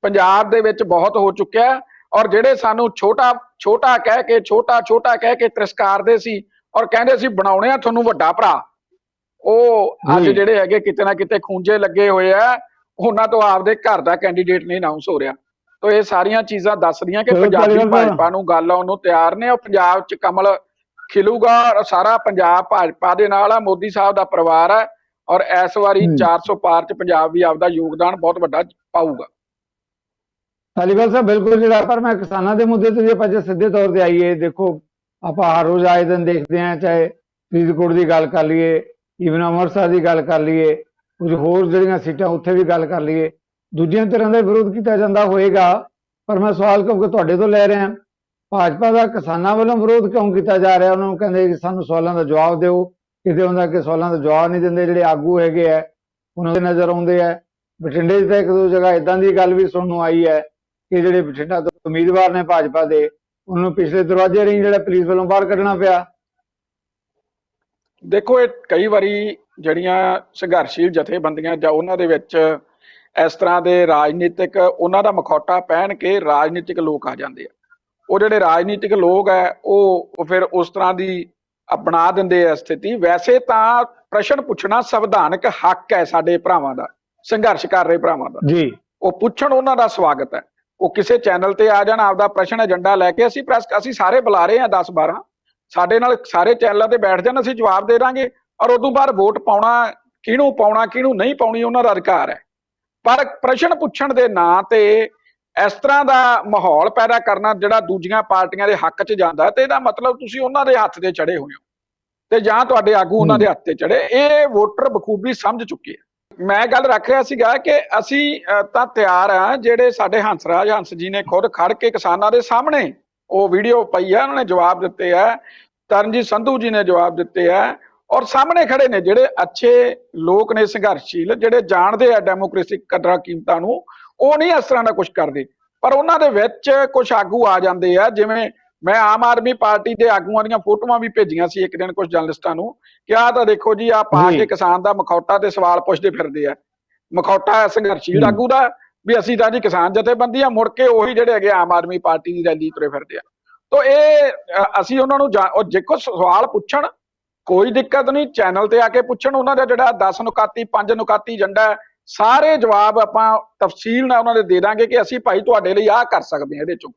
Speaker 2: ਪੰਜਾਬ ਦੇ ਵਿੱਚ ਬਹੁਤ ਹੋ ਚੁੱਕਿਆ। ਔਰ ਜਿਹੜੇ ਸਾਨੂੰ ਛੋਟਾ ਛੋਟਾ ਕਹਿ ਕੇ ਛੋਟਾ ਛੋਟਾ ਕਹਿ ਕੇ ਤਿਰਸਕਾਰਦੇ ਸੀ ਔਰ ਕਹਿੰਦੇ ਸੀ ਬਣਾਉਣੇ ਆ ਤੁਹਾਨੂੰ ਵੱਡਾ ਭਰਾ ਉਹ ਅੱਜ। ਜਿਹੜੇ ਹੈਗੇ ਕਿਤੇ ਨਾ ਕਿਤੇ ਖੂੰਜੇ ਲੱਗੇ ਹੋਏ ਆ ਉਹਨਾਂ ਤੋਂ ਆਪਦੇ ਘਰ ਦਾ ਕੈਂਡੀਡੇਟ ਨਹੀਂ ਅਨਾਉਂਸ ਹੋ ਰਿਹਾ ਤੋ ਇਹ ਸਾਰੀਆਂ ਚੀਜ਼ਾਂ ਦੱਸਦੀਆਂ ਕਿ ਪੰਜਾਬੀ। ਭਾਜਪਾ ਨੂੰ ਗੱਲ ਆਉਣ ਨੂੰ ਤਿਆਰ ਨੇ ਉਹ ਪੰਜਾਬ 'ਚ ਕਮਲ ਖਿਲੂਗਾ ਔਰ ਸਾਰਾ ਪੰਜਾਬ ਭਾਜਪਾ ਦੇ ਨਾਲ ਆ ਮੋਦੀ ਸਾਹਿਬ ਦਾ ਪਰਿਵਾਰ ਹੈ ਔਰ ਇਸ ਵਾਰੀ
Speaker 1: ਹੂੰ।
Speaker 2: 400 ਪਾਰ 'ਚ ਪੰਜਾਬ ਵੀ ਆਪਦਾ ਯੋਗਦਾਨ ਬਹੁਤ ਵੱਡਾ ਪਾਊਗਾ
Speaker 1: ਧਾਲੀਵਾਲ ਸਾਹਿਬ ਬਿਲਕੁਲ ਜਿਹੜਾ, ਪਰ ਮੈਂ ਕਿਸਾਨਾਂ ਦੇ ਮੁੱਦੇ ਤੇ ਜੇ ਆਪਾਂ ਜੇ ਸਿੱਧੇ ਤੌਰ ਤੇ ਆਈਏ, ਦੇਖੋ, ਆਪਾਂ ਹਰ ਰੋਜ਼ ਆਏ ਦਿਨ ਦੇਖਦੇ ਹਾਂ, ਚਾਹੇ ਫਰੀਦਕੋਟ ਦੀ ਗੱਲ ਕਰ ਲਈਏ ਈਵਨ ਅੰਮ੍ਰਿਤਸਰ ਦੀ ਗੱਲ ਕਰ ਲਈਏ, ਕੁਝ ਹੋਰ ਜਿਹੜੀਆਂ ਸੀਟਾਂ ਉੱਥੇ ਵੀ ਗੱਲ ਕਰ ਲਈਏ, ਦੂਜਿਆਂ ਤਰ੍ਹਾਂ ਦਾ ਵਿਰੋਧ ਕੀਤਾ ਜਾਂਦਾ ਹੋਏਗਾ, ਪਰ ਮੈਂ ਸਵਾਲ ਕਿਉਂਕਿ ਤੁਹਾਡੇ ਤੋਂ ਲੈ ਰਿਹਾ ਭਾਜਪਾ ਦਾ ਕਿਸਾਨਾਂ ਵੱਲੋਂ ਵਿਰੋਧ ਕਿਉਂ ਕੀਤਾ ਜਾ ਰਿਹਾ? ਉਹਨਾਂ ਨੂੰ ਕਹਿੰਦੇ ਕਿ ਸਾਨੂੰ ਸਵਾਲਾਂ ਦਾ ਜਵਾਬ ਦਿਓ, ਕਿਤੇ ਹੁੰਦਾ ਕਿ ਸਵਾਲਾਂ ਦਾ ਜਵਾਬ ਨਹੀਂ ਦਿੰਦੇ, ਜਿਹੜੇ ਆਗੂ ਹੈਗੇ ਆ, ਉਹਨਾਂ ਦੇ ਨਜ਼ਰ ਆਉਂਦੇ ਆ, ਬਠਿੰਡੇ 'ਚ ਤਾਂ ਇੱਕ ਦੋ ਜਗ੍ਹਾ ਇਦਾਂ ਦੀ ਗੱਲ ਵੀ ਸੁਣਨ ਨੂੰ ਆਈ ਹੈ ਕਿ ਜਿਹੜੇ ਬਠਿੰਡਾ ਤੋਂ ਉਮੀਦਵਾਰ ਨੇ ਭਾਜਪਾ ਦੇ ਉਹਨੂੰ ਪਿਛਲੇ ਦਰਵਾਜ਼ੇ ਰਹੀ ਜਿਹੜਾ ਪੁਲਿਸ ਵੱਲੋਂ ਬਾਹਰ ਕੱਢਣਾ ਪਿਆ।
Speaker 2: ਦੇਖੋ ਇਹ ਕਈ ਵਾਰੀ ਜਿਹੜੀਆਂ ਸੰਘਰਸ਼ੀਲ ਜਥੇਬੰਦੀਆਂ ਜਾਂ ਉਹਨਾਂ ਦੇ ਵਿੱਚ ਇਸ ਤਰ੍ਹਾਂ ਦੇ ਰਾਜਨੀਤਿਕ ਉਹਨਾਂ ਦਾ ਮਖੌਟਾ ਪਹਿਨ ਕੇ ਰਾਜਨੀਤਿਕ ਲੋਕ ਆ ਜਾਂਦੇ ਆ। ਉਹ ਜਿਹੜੇ ਰਾਜਨੀਤਿਕ ਲੋਕ ਹੈ ਉਹ ਉਹ ਫਿਰ ਉਸ ਤਰ੍ਹਾਂ ਦੀ ਅਪਣਾ ਦਿੰਦੇ ਆ ਸਥਿਤੀ। ਵੈਸੇ ਤਾਂ ਪ੍ਰਸ਼ਨ ਪੁੱਛਣਾ ਸੰਵਿਧਾਨਕ ਹੱਕ ਹੈ ਸਾਡੇ ਭਰਾਵਾਂ ਦਾ ਸੰਘਰਸ਼ ਕਰ ਰਹੇ ਭਰਾਵਾਂ ਦਾ।
Speaker 1: ਜੀ।
Speaker 2: ਉਹ ਪੁੱਛਣ ਉਹਨਾਂ ਦਾ ਸਵਾਗਤ ਹੈ। ਉਹ ਕਿਸੇ ਚੈਨਲ ਤੇ ਆ ਜਾਣ ਆਪਦਾ ਪ੍ਰਸ਼ਨ ਏਜੰਡਾ ਲੈ ਕੇ ਅਸੀਂ ਪ੍ਰੈਸ ਅਸੀਂ ਸਾਰੇ ਬੁਲਾ ਰਹੇ ਹਾਂ 10 12 ਸਾਡੇ ਨਾਲ ਸਾਰੇ ਚੈਨਲਾਂ ਤੇ ਬੈਠ ਜਾਣ ਅਸੀਂ ਜਵਾਬ ਦੇ ਦਾਂਗੇ ਔਰ ਉਦੋਂ ਬਾਅਦ ਵੋਟ ਪਾਉਣਾ ਕਿਹਨੂੰ ਪਾਉਣਾ ਕਿਹਨੂੰ ਨਹੀਂ ਪਾਉਣੀ ਉਹਨਾਂ ਦਾ ਅਧਿਕਾਰ ਹੈ। ਪਰ ਪ੍ਰਸ਼ਨ ਪੁੱਛਣ ਦੇ ਨਾਂ ਤੇ ਇਸ ਤਰ੍ਹਾਂ ਦਾ ਮਾਹੌਲ ਪੈਦਾ ਕਰਨਾ ਜਿਹੜਾ ਦੂਜੀਆਂ ਪਾਰਟੀਆਂ ਦੇ ਹੱਕ 'ਚ ਜਾਂਦਾ ਤੇ ਇਹਦਾ ਮਤਲਬ ਤੁਸੀਂ ਉਹਨਾਂ ਦੇ ਹੱਥ ਤੇ ਚੜੇ ਹੋਏ ਹੋ ਤੇ ਜਾਂ ਤੁਹਾਡੇ ਆਗੂ ਉਹਨਾਂ ਦੇ ਹੱਥ ਤੇ ਚੜੇ ਇਹ ਵੋਟਰ ਬਖੂਬੀ ਸਮਝ ਚੁੱਕੇ ਆ। ਮੈਂ ਗੱਲ ਰੱਖ ਰਿਹਾ ਸੀਗਾ ਕਿ ਅਸੀਂ ਤਾਂ ਤਿਆਰ ਆ, ਜਿਹੜੇ ਸਾਡੇ ਹੰਸਰਾਜ ਹੰਸ ਜੀ ਨੇ ਖੁਦ ਖੜ ਕੇ ਕਿਸਾਨਾਂ ਦੇ ਸਾਹਮਣੇ ਉਹ ਵੀਡੀਓ ਪਈ ਆ, ਉਹਨਾਂ ਨੇ ਜਵਾਬ ਦਿੱਤੇ ਆ, ਤਰਨਜੀਤ ਸੰਧੂ ਜੀ ਨੇ ਜਵਾਬ ਦਿੱਤੇ ਆ, ਔਰ ਸਾਹਮਣੇ ਖੜੇ ਨੇ ਜਿਹੜੇ ਅੱਛੇ ਲੋਕ ਨੇ ਸੰਘਰਸ਼ੀਲ, ਜਿਹੜੇ ਜਾਣਦੇ ਆ ਡੈਮੋਕ੍ਰੇਸੀ ਕਦਰਾਂ ਕੀਮਤਾਂ ਨੂੰ, ਉਹ ਨਹੀਂ ਇਸ ਤਰ੍ਹਾਂ ਦਾ ਕੁਝ ਕਰਦੇ। ਪਰ ਉਹਨਾਂ ਦੇ ਵਿੱਚ ਕੁਝ ਆਗੂ ਆ ਜਾਂਦੇ ਆ, ਜਿਵੇਂ ਮੈਂ ਆਮ ਆਦਮੀ ਪਾਰਟੀ ਦੇ ਆਗੂਆਂ ਦੀਆਂ ਫੋਟੋਆਂ ਵੀ ਭੇਜੀਆਂ ਸੀ ਇੱਕ ਦਿਨ ਕੁਝ ਜਰਨਲਿਸਟਾਂ ਨੂੰ ਕਿ ਆਹ ਤਾਂ ਦੇਖੋ ਜੀ ਆ ਪਾ
Speaker 1: ਜੀ।
Speaker 2: ਕੇ ਕਿਸਾਨ ਦਾ ਮਖੌਟਾ ਤੇ ਸਵਾਲ ਪੁੱਛਦੇ ਫਿਰਦੇ ਆ ਮਖੌਟਾ ਹੈ ਸੰਘਰਸ਼ੀਲ। ਆਗੂ ਦਾ ਵੀ ਅਸੀਂ ਤਾਂ ਜੀ ਕਿਸਾਨ ਜਥੇਬੰਦੀ ਆ ਮੁੜ ਕੇ ਉਹੀ ਜਿਹੜੇ ਹੈਗੇ ਆਮ ਆਦਮੀ ਪਾਰਟੀ ਦੀ ਰੈਲੀ ਤੁਰੇ ਫਿਰਦੇ ਆ ਤੋ ਇਹ ਅਸੀਂ ਉਹਨਾਂ ਨੂੰ ਜਾ- ਉਹ ਜੇਕੋ ਸਵਾਲ ਪੁੱਛਣ ਕੋਈ ਦਿੱਕਤ ਨਹੀਂ ਚੈਨਲ ਤੇ ਆ ਕੇ ਪੁੱਛਣ ਉਹਨਾਂ ਦਾ ਜਿਹੜਾ 10 ਨੁਕਾਤੀ 5 ਨੁਕਾਤੀ ਏਜੰਡਾ ਸਾਰੇ ਜਵਾਬ ਆਪਾਂ ਤਫਸੀਲ ਨਾਲ ਉਹਨਾਂ ਦੇ ਦੇ ਦਾਂਗੇ ਕਿ ਅਸੀਂ ਭਾਈ ਤੁਹਾਡੇ ਲਈ ਆਹ ਕਰ ਸਕਦੇ ਹਾਂ ਇਹਦੇ ਚੋਂ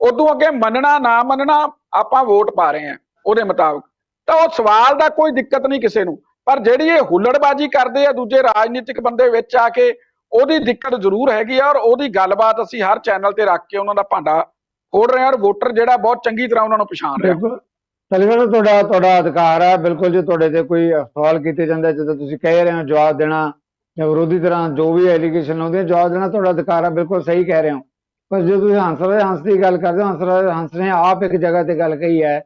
Speaker 2: ਉਦੋਂ ਅੱਗੇ ਮੰਨਣਾ, ਨਾ ਮੰਨਣਾ ਆਪਾਂ ਵੋਟ ਪਾ ਰਹੇ ਹਾਂ ਉਹਦੇ ਮੁਤਾਬਕ। ਤਾਂ ਉਹ ਸਵਾਲ ਦਾ ਕੋਈ ਦਿੱਕਤ ਨਹੀਂ ਕਿਸੇ ਨੂੰ। ਪਰ ਜਿਹੜੀ ਇਹ ਹੁੱਲੜਬਾਜ਼ੀ ਕਰਦੇ ਆ ਦੂਜੇ ਰਾਜਨੀਤਿਕ ਬੰਦੇ ਵਿੱਚ ਆ ਕੇ, ਉਹਦੀ ਦਿੱਕਤ ਜ਼ਰੂਰ ਹੈਗੀ ਆ ਔਰ ਉਹਦੀ ਗੱਲਬਾਤ ਅਸੀਂ ਹਰ ਚੈਨਲ ਤੇ ਰੱਖ ਕੇ ਉਹਨਾਂ ਦਾ ਭਾਂਡਾ ਫੋੜ ਰਹੇ ਹਾਂ ਔਰ ਵੋਟਰ ਜਿਹੜਾ ਬਹੁਤ ਚੰਗੀ ਤਰ੍ਹਾਂ ਉਹਨਾਂ ਨੂੰ ਪਛਾਣ ਰਿਹਾ।
Speaker 1: ਬਿਲਕੁਲ ਤੁਹਾਡਾ ਤੁਹਾਡਾ ਅਧਿਕਾਰ ਹੈ ਬਿਲਕੁਲ ਜੇ ਤੁਹਾਡੇ ਤੇ ਕੋਈ ਸਵਾਲ ਕੀਤੇ ਜਾਂਦੇ ਜਦੋਂ ਤੁਸੀਂ ਕਹਿ ਰਹੇ ਹੋ ਜਵਾਬ ਦੇਣਾ ਜਾਂ ਵਿਰੋਧੀ ਤਰ੍ਹਾਂ ਜੋ ਵੀ ਐਲੀਗੇਸ਼ਨ ਆਉਂਦੇ ਜਵਾਬ ਦੇਣਾ ਤੁਹਾਡਾ ਅਧਿਕਾਰ ਹੈ ਬਿਲਕੁਲ ਸਹੀ ਕਹਿ ਰਹੇ ਹੋ। ਪਰ ਜੇ ਤੁਸੀਂ ਹੰਸਰਾਜ ਹੰਸ ਦੀ ਗੱਲ ਕਰਦੇ ਹੋ, ਹੰਸਰਾਜ ਹੰਸ ਨੇ ਆਪ ਇੱਕ ਜਗ੍ਹਾ ਤੇ ਗੱਲ ਕਹੀ ਹੈ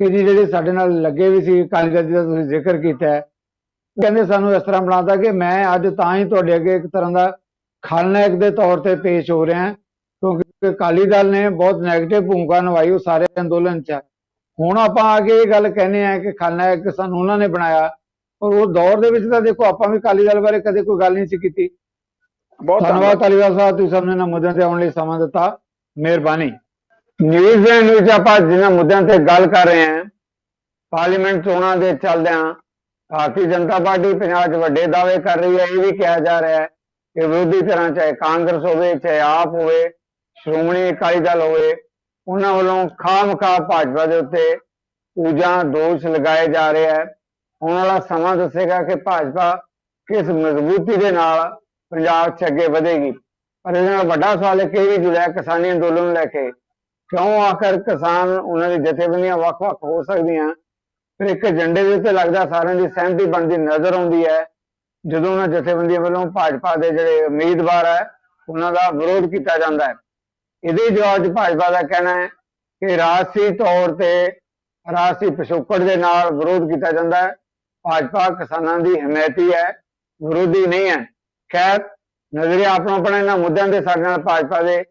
Speaker 1: ਕਿ ਜੀ ਜਿਹੜੇ ਸਾਡੇ ਨਾਲ ਲੱਗੇ ਵੀ ਸੀ, ਅਕਾਲੀ ਦਲ ਦਾ ਤੁਸੀਂ ਜ਼ਿਕਰ ਕੀਤਾ ਹੈ। ਕਹਿੰਦੇ ਸਾਨੂੰ ਇਸ ਤਰ੍ਹਾਂ ਬਣਾਤਾ ਕਿ ਮੈਂ ਅੱਜ ਤਾਂ ਹੀ ਤੁਹਾਡੇ ਅੱਗੇ ਇੱਕ ਤਰ੍ਹਾਂ ਦਾ ਖਲਨਾਇਕ ਦੇ ਤੌਰ ਤੇ ਪੇਸ਼ ਹੋ ਰਿਹਾ ਕਿਉਂਕਿ ਅਕਾਲੀ ਦਲ ਨੇ ਬਹੁਤ ਨੈਗੇਟਿਵ ਭੂਮਿਕਾ ਨਿਭਾਈ ਉਹ ਸਾਰੇ ਅੰਦੋਲਨ 'ਚ ਹੁਣ ਆਪਾਂ ਆ ਕੇ ਇਹ ਗੱਲ ਕਹਿੰਦੇ ਆ ਕਿ ਖਲਨਾਇਕ ਸਾਨੂੰ ਉਹਨਾਂ ਨੇ ਬਣਾਇਆ ਪਰ ਉਹ ਦੌਰ ਦੇ ਵਿੱਚ ਤਾਂ ਦੇਖੋ ਆਪਾਂ ਵੀ ਅਕਾਲੀ ਦਲ ਬਾਰੇ ਕਦੇ ਕੋਈ ਗੱਲ ਨਹੀਂ ਸੀ ਕੀਤੀ।
Speaker 2: ਬਹੁਤ
Speaker 1: ਧੰਨਵਾਦ। ਧਾਲੀਵਾਲ ਸਾਹਿਬ ਤੁਸੀਂ ਸਾਨੂੰ ਇਹਨਾਂ ਮੁੱਦਿਆਂ ਤੇ ਆਉਣ ਲਈ ਸਮਾਂ ਦਿੱਤਾ। ਮਿਹਰਬਾਨੀ। ਨਿਊਜ਼ੀਲੈਂਡ ਵਿੱਚ ਆਪਾਂ ਜਿਨ੍ਹਾਂ ਮੁੱਦਿਆਂ ਤੇ ਗੱਲ ਕਰ ਰਹੇ ਹਾਂ ਪਾਰਲੀਮੈਂਟ ਚੋਣਾਂ ਦੇ ਚੱਲਦਿਆਂ ਭਾਰਤੀ ਜਨਤਾ ਪਾਰਟੀ ਪੰਜਾਬ 'ਚ ਵੱਡੇ ਦਾਅਵੇ ਕਰ ਰਹੀ ਹੈ ਇਹ ਵੀ ਕਿਹਾ ਜਾ ਰਿਹਾ ਹੈ ਕਿ ਵਿਰੋਧੀ ਧਿਰਾਂ ਚਾਹੇ ਕਾਂਗਰਸ ਹੋਵੇ ਚਾਹੇ ਆਪ ਹੋਵੇ ਸ਼੍ਰੋਮਣੀ ਅਕਾਲੀ ਦਲ ਹੋਵੇ ਉਹਨਾਂ ਵੱਲੋਂ ਖਾਮਖਾ ਭਾਜਪਾ ਦੇ ਉੱਤੇ ਪੂਜਾ ਦੋਸ਼ ਲਗਾਏ ਜਾ ਰਹੇ ਹੈ। ਆਉਣ ਵਾਲਾ ਸਮਾਂ ਦੱਸੇਗਾ ਕਿ ਭਾਜਪਾ ਕਿਸ ਮਜ਼ਬੂਤੀ ਦੇ ਨਾਲ ਪੰਜਾਬ 'ਚ ਅੱਗੇ ਵਧੇਗੀ। ਪਰ ਇਹਦੇ ਨਾਲ ਵੱਡਾ ਸਵਾਲ ਇੱਕ ਇਹ ਵੀ ਕਿਸਾਨੀ ਅੰਦੋਲਨ ਨੂੰ ਲੈ ਕੇ। ਕਿਉਂ ਆਖਰ ਕਿਸਾਨ ਉਹਨਾਂ ਦੀ ਜਥੇਬੰਦੀਆਂ ਵੱਖ-ਵੱਖ ਹੋ ਸਕਦੀਆਂ? ਫਿਰ ਇੱਕ ਏਜੰਡੇ ਦੇ ਉੱਤੇ ਲੱਗਦਾ ਸਾਰਿਆਂ ਦੀ ਸਹਿਮਤੀ ਬਣਦੀ ਨਜ਼ਰ ਆਉਂਦੀ ਹੈ। ਜਦੋਂ ਉਹਨਾਂ ਜਥੇਬੰਦੀਆਂ ਵੱਲੋਂ ਭਾਜਪਾ ਦੇ ਜਿਹੜੇ ਉਮੀਦਵਾਰ ਹੈ, ਉਹਨਾਂ ਦਾ ਵਿਰੋਧ ਕੀਤਾ ਜਾਂਦਾ ਹੈ। ਇਹਦੇ ਜਵਾਬ 'ਚ ਭਾਜਪਾ ਦਾ ਕਹਿਣਾ ਹੈ ਕਿ ਰਾਜਸੀ ਤੌਰ ਤੇ ਰਾਜਸੀ ਪਿਛੋਕੜ ਦੇ ਨਾਲ ਵਿਰੋਧ ਕੀਤਾ ਜਾਂਦਾ ਹੈ। ਭਾਜਪਾ ਕਿਸਾਨਾਂ ਦੀ ਹਮਾਇਤੀ ਹੈ, ਵਿਰੋਧੀ ਨਹੀਂ ਹੈ। ਖੈਰ ਨਜ਼ਰੀਆ ਆਪਣਾ ਆਪਣਾ ਇਹਨਾਂ ਮੁੱਦਿਆਂ ਦੇ ਸਾਡੇ ਨਾਲ ਭਾਜਪਾ ਦੇ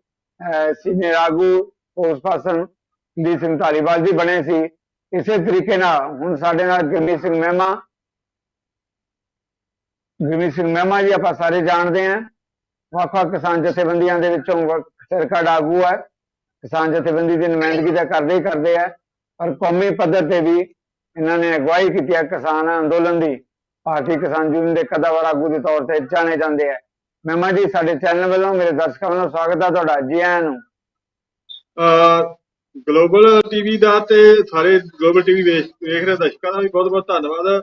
Speaker 1: ਸੀਨੀਅਰ ਆਗੂ, ਉਸ ਪਾਸਨ ਦੀ ਸਿੰਘ ਧਾਲੀਵਾਲ ਜੀ ਬਣੇ ਸੀ। ਇਸੇ ਤਰੀਕੇ ਨਾਲ ਹੁਣ ਸਾਡੇ ਨਾਲ ਗੁਰਮੀਤ ਸਿੰਘ ਮਹਿਮਾ ਗੁਰਮੀਤ ਸਿੰਘ ਮਹਿਮਾ ਜੀ ਆਪਾਂ ਸਾਰੇ ਜਾਣਦੇ ਹਾਂ। ਵੱਖ-ਵੱਖ ਕਿਸਾਨ ਜਥੇਬੰਦੀਆਂ ਦੇ ਵਿੱਚੋਂ ਵ- ਸਿਰਕੱਢ ਆਗੂ ਹੈ। ਕਿਸਾਨ ਜਥੇਬੰਦੀ ਦੀ ਨੁਮਾਇੰਦਗੀ ਤਾਂ ਕਰਦੇ ਹੀ ਕਰਦੇ ਆ ਪਰ ਕੌਮੀ ਪੱਧਰ ਤੇ ਵੀ ਇਹਨਾਂ ਨੇ ਅਗਵਾਈ ਕੀਤੀ ਹੈ ਕਿਸਾਨ ਅੰਦੋਲਨ ਦੀ। ਭਾਰਤੀ ਕਿਸਾਨ ਯੂਨੀਅਨ ਦੇ ਕਦਾਵਰ ਆਗੂ ਦੇ ਤੌਰ ਤੇ ਜਾਣੇ ਜਾਂਦੇ ਆ। ਮਹਿਮਾ ਜੀ, ਸਾਡੇ ਚੈਨਲ ਵੱਲੋਂ ਮੇਰੇ ਦਰਸ਼ਕਾਂ ਵੱਲੋਂ ਸਵਾਗਤ ਹੈ ਤੁਹਾਡਾ, ਜੀ ਆਇਆਂ ਨੂੰ।
Speaker 3: ਗਲੋਬਲ ਟੀਵੀ ਦਾ ਤੇ ਸਾਰੇ ਗਲੋਬਲ ਟੀਵੀ ਵੇਖ ਰਹੇ ਦਰਸ਼ਕਾਂ ਦਾ ਵੀ ਬਹੁਤ ਬਹੁਤ ਧੰਨਵਾਦ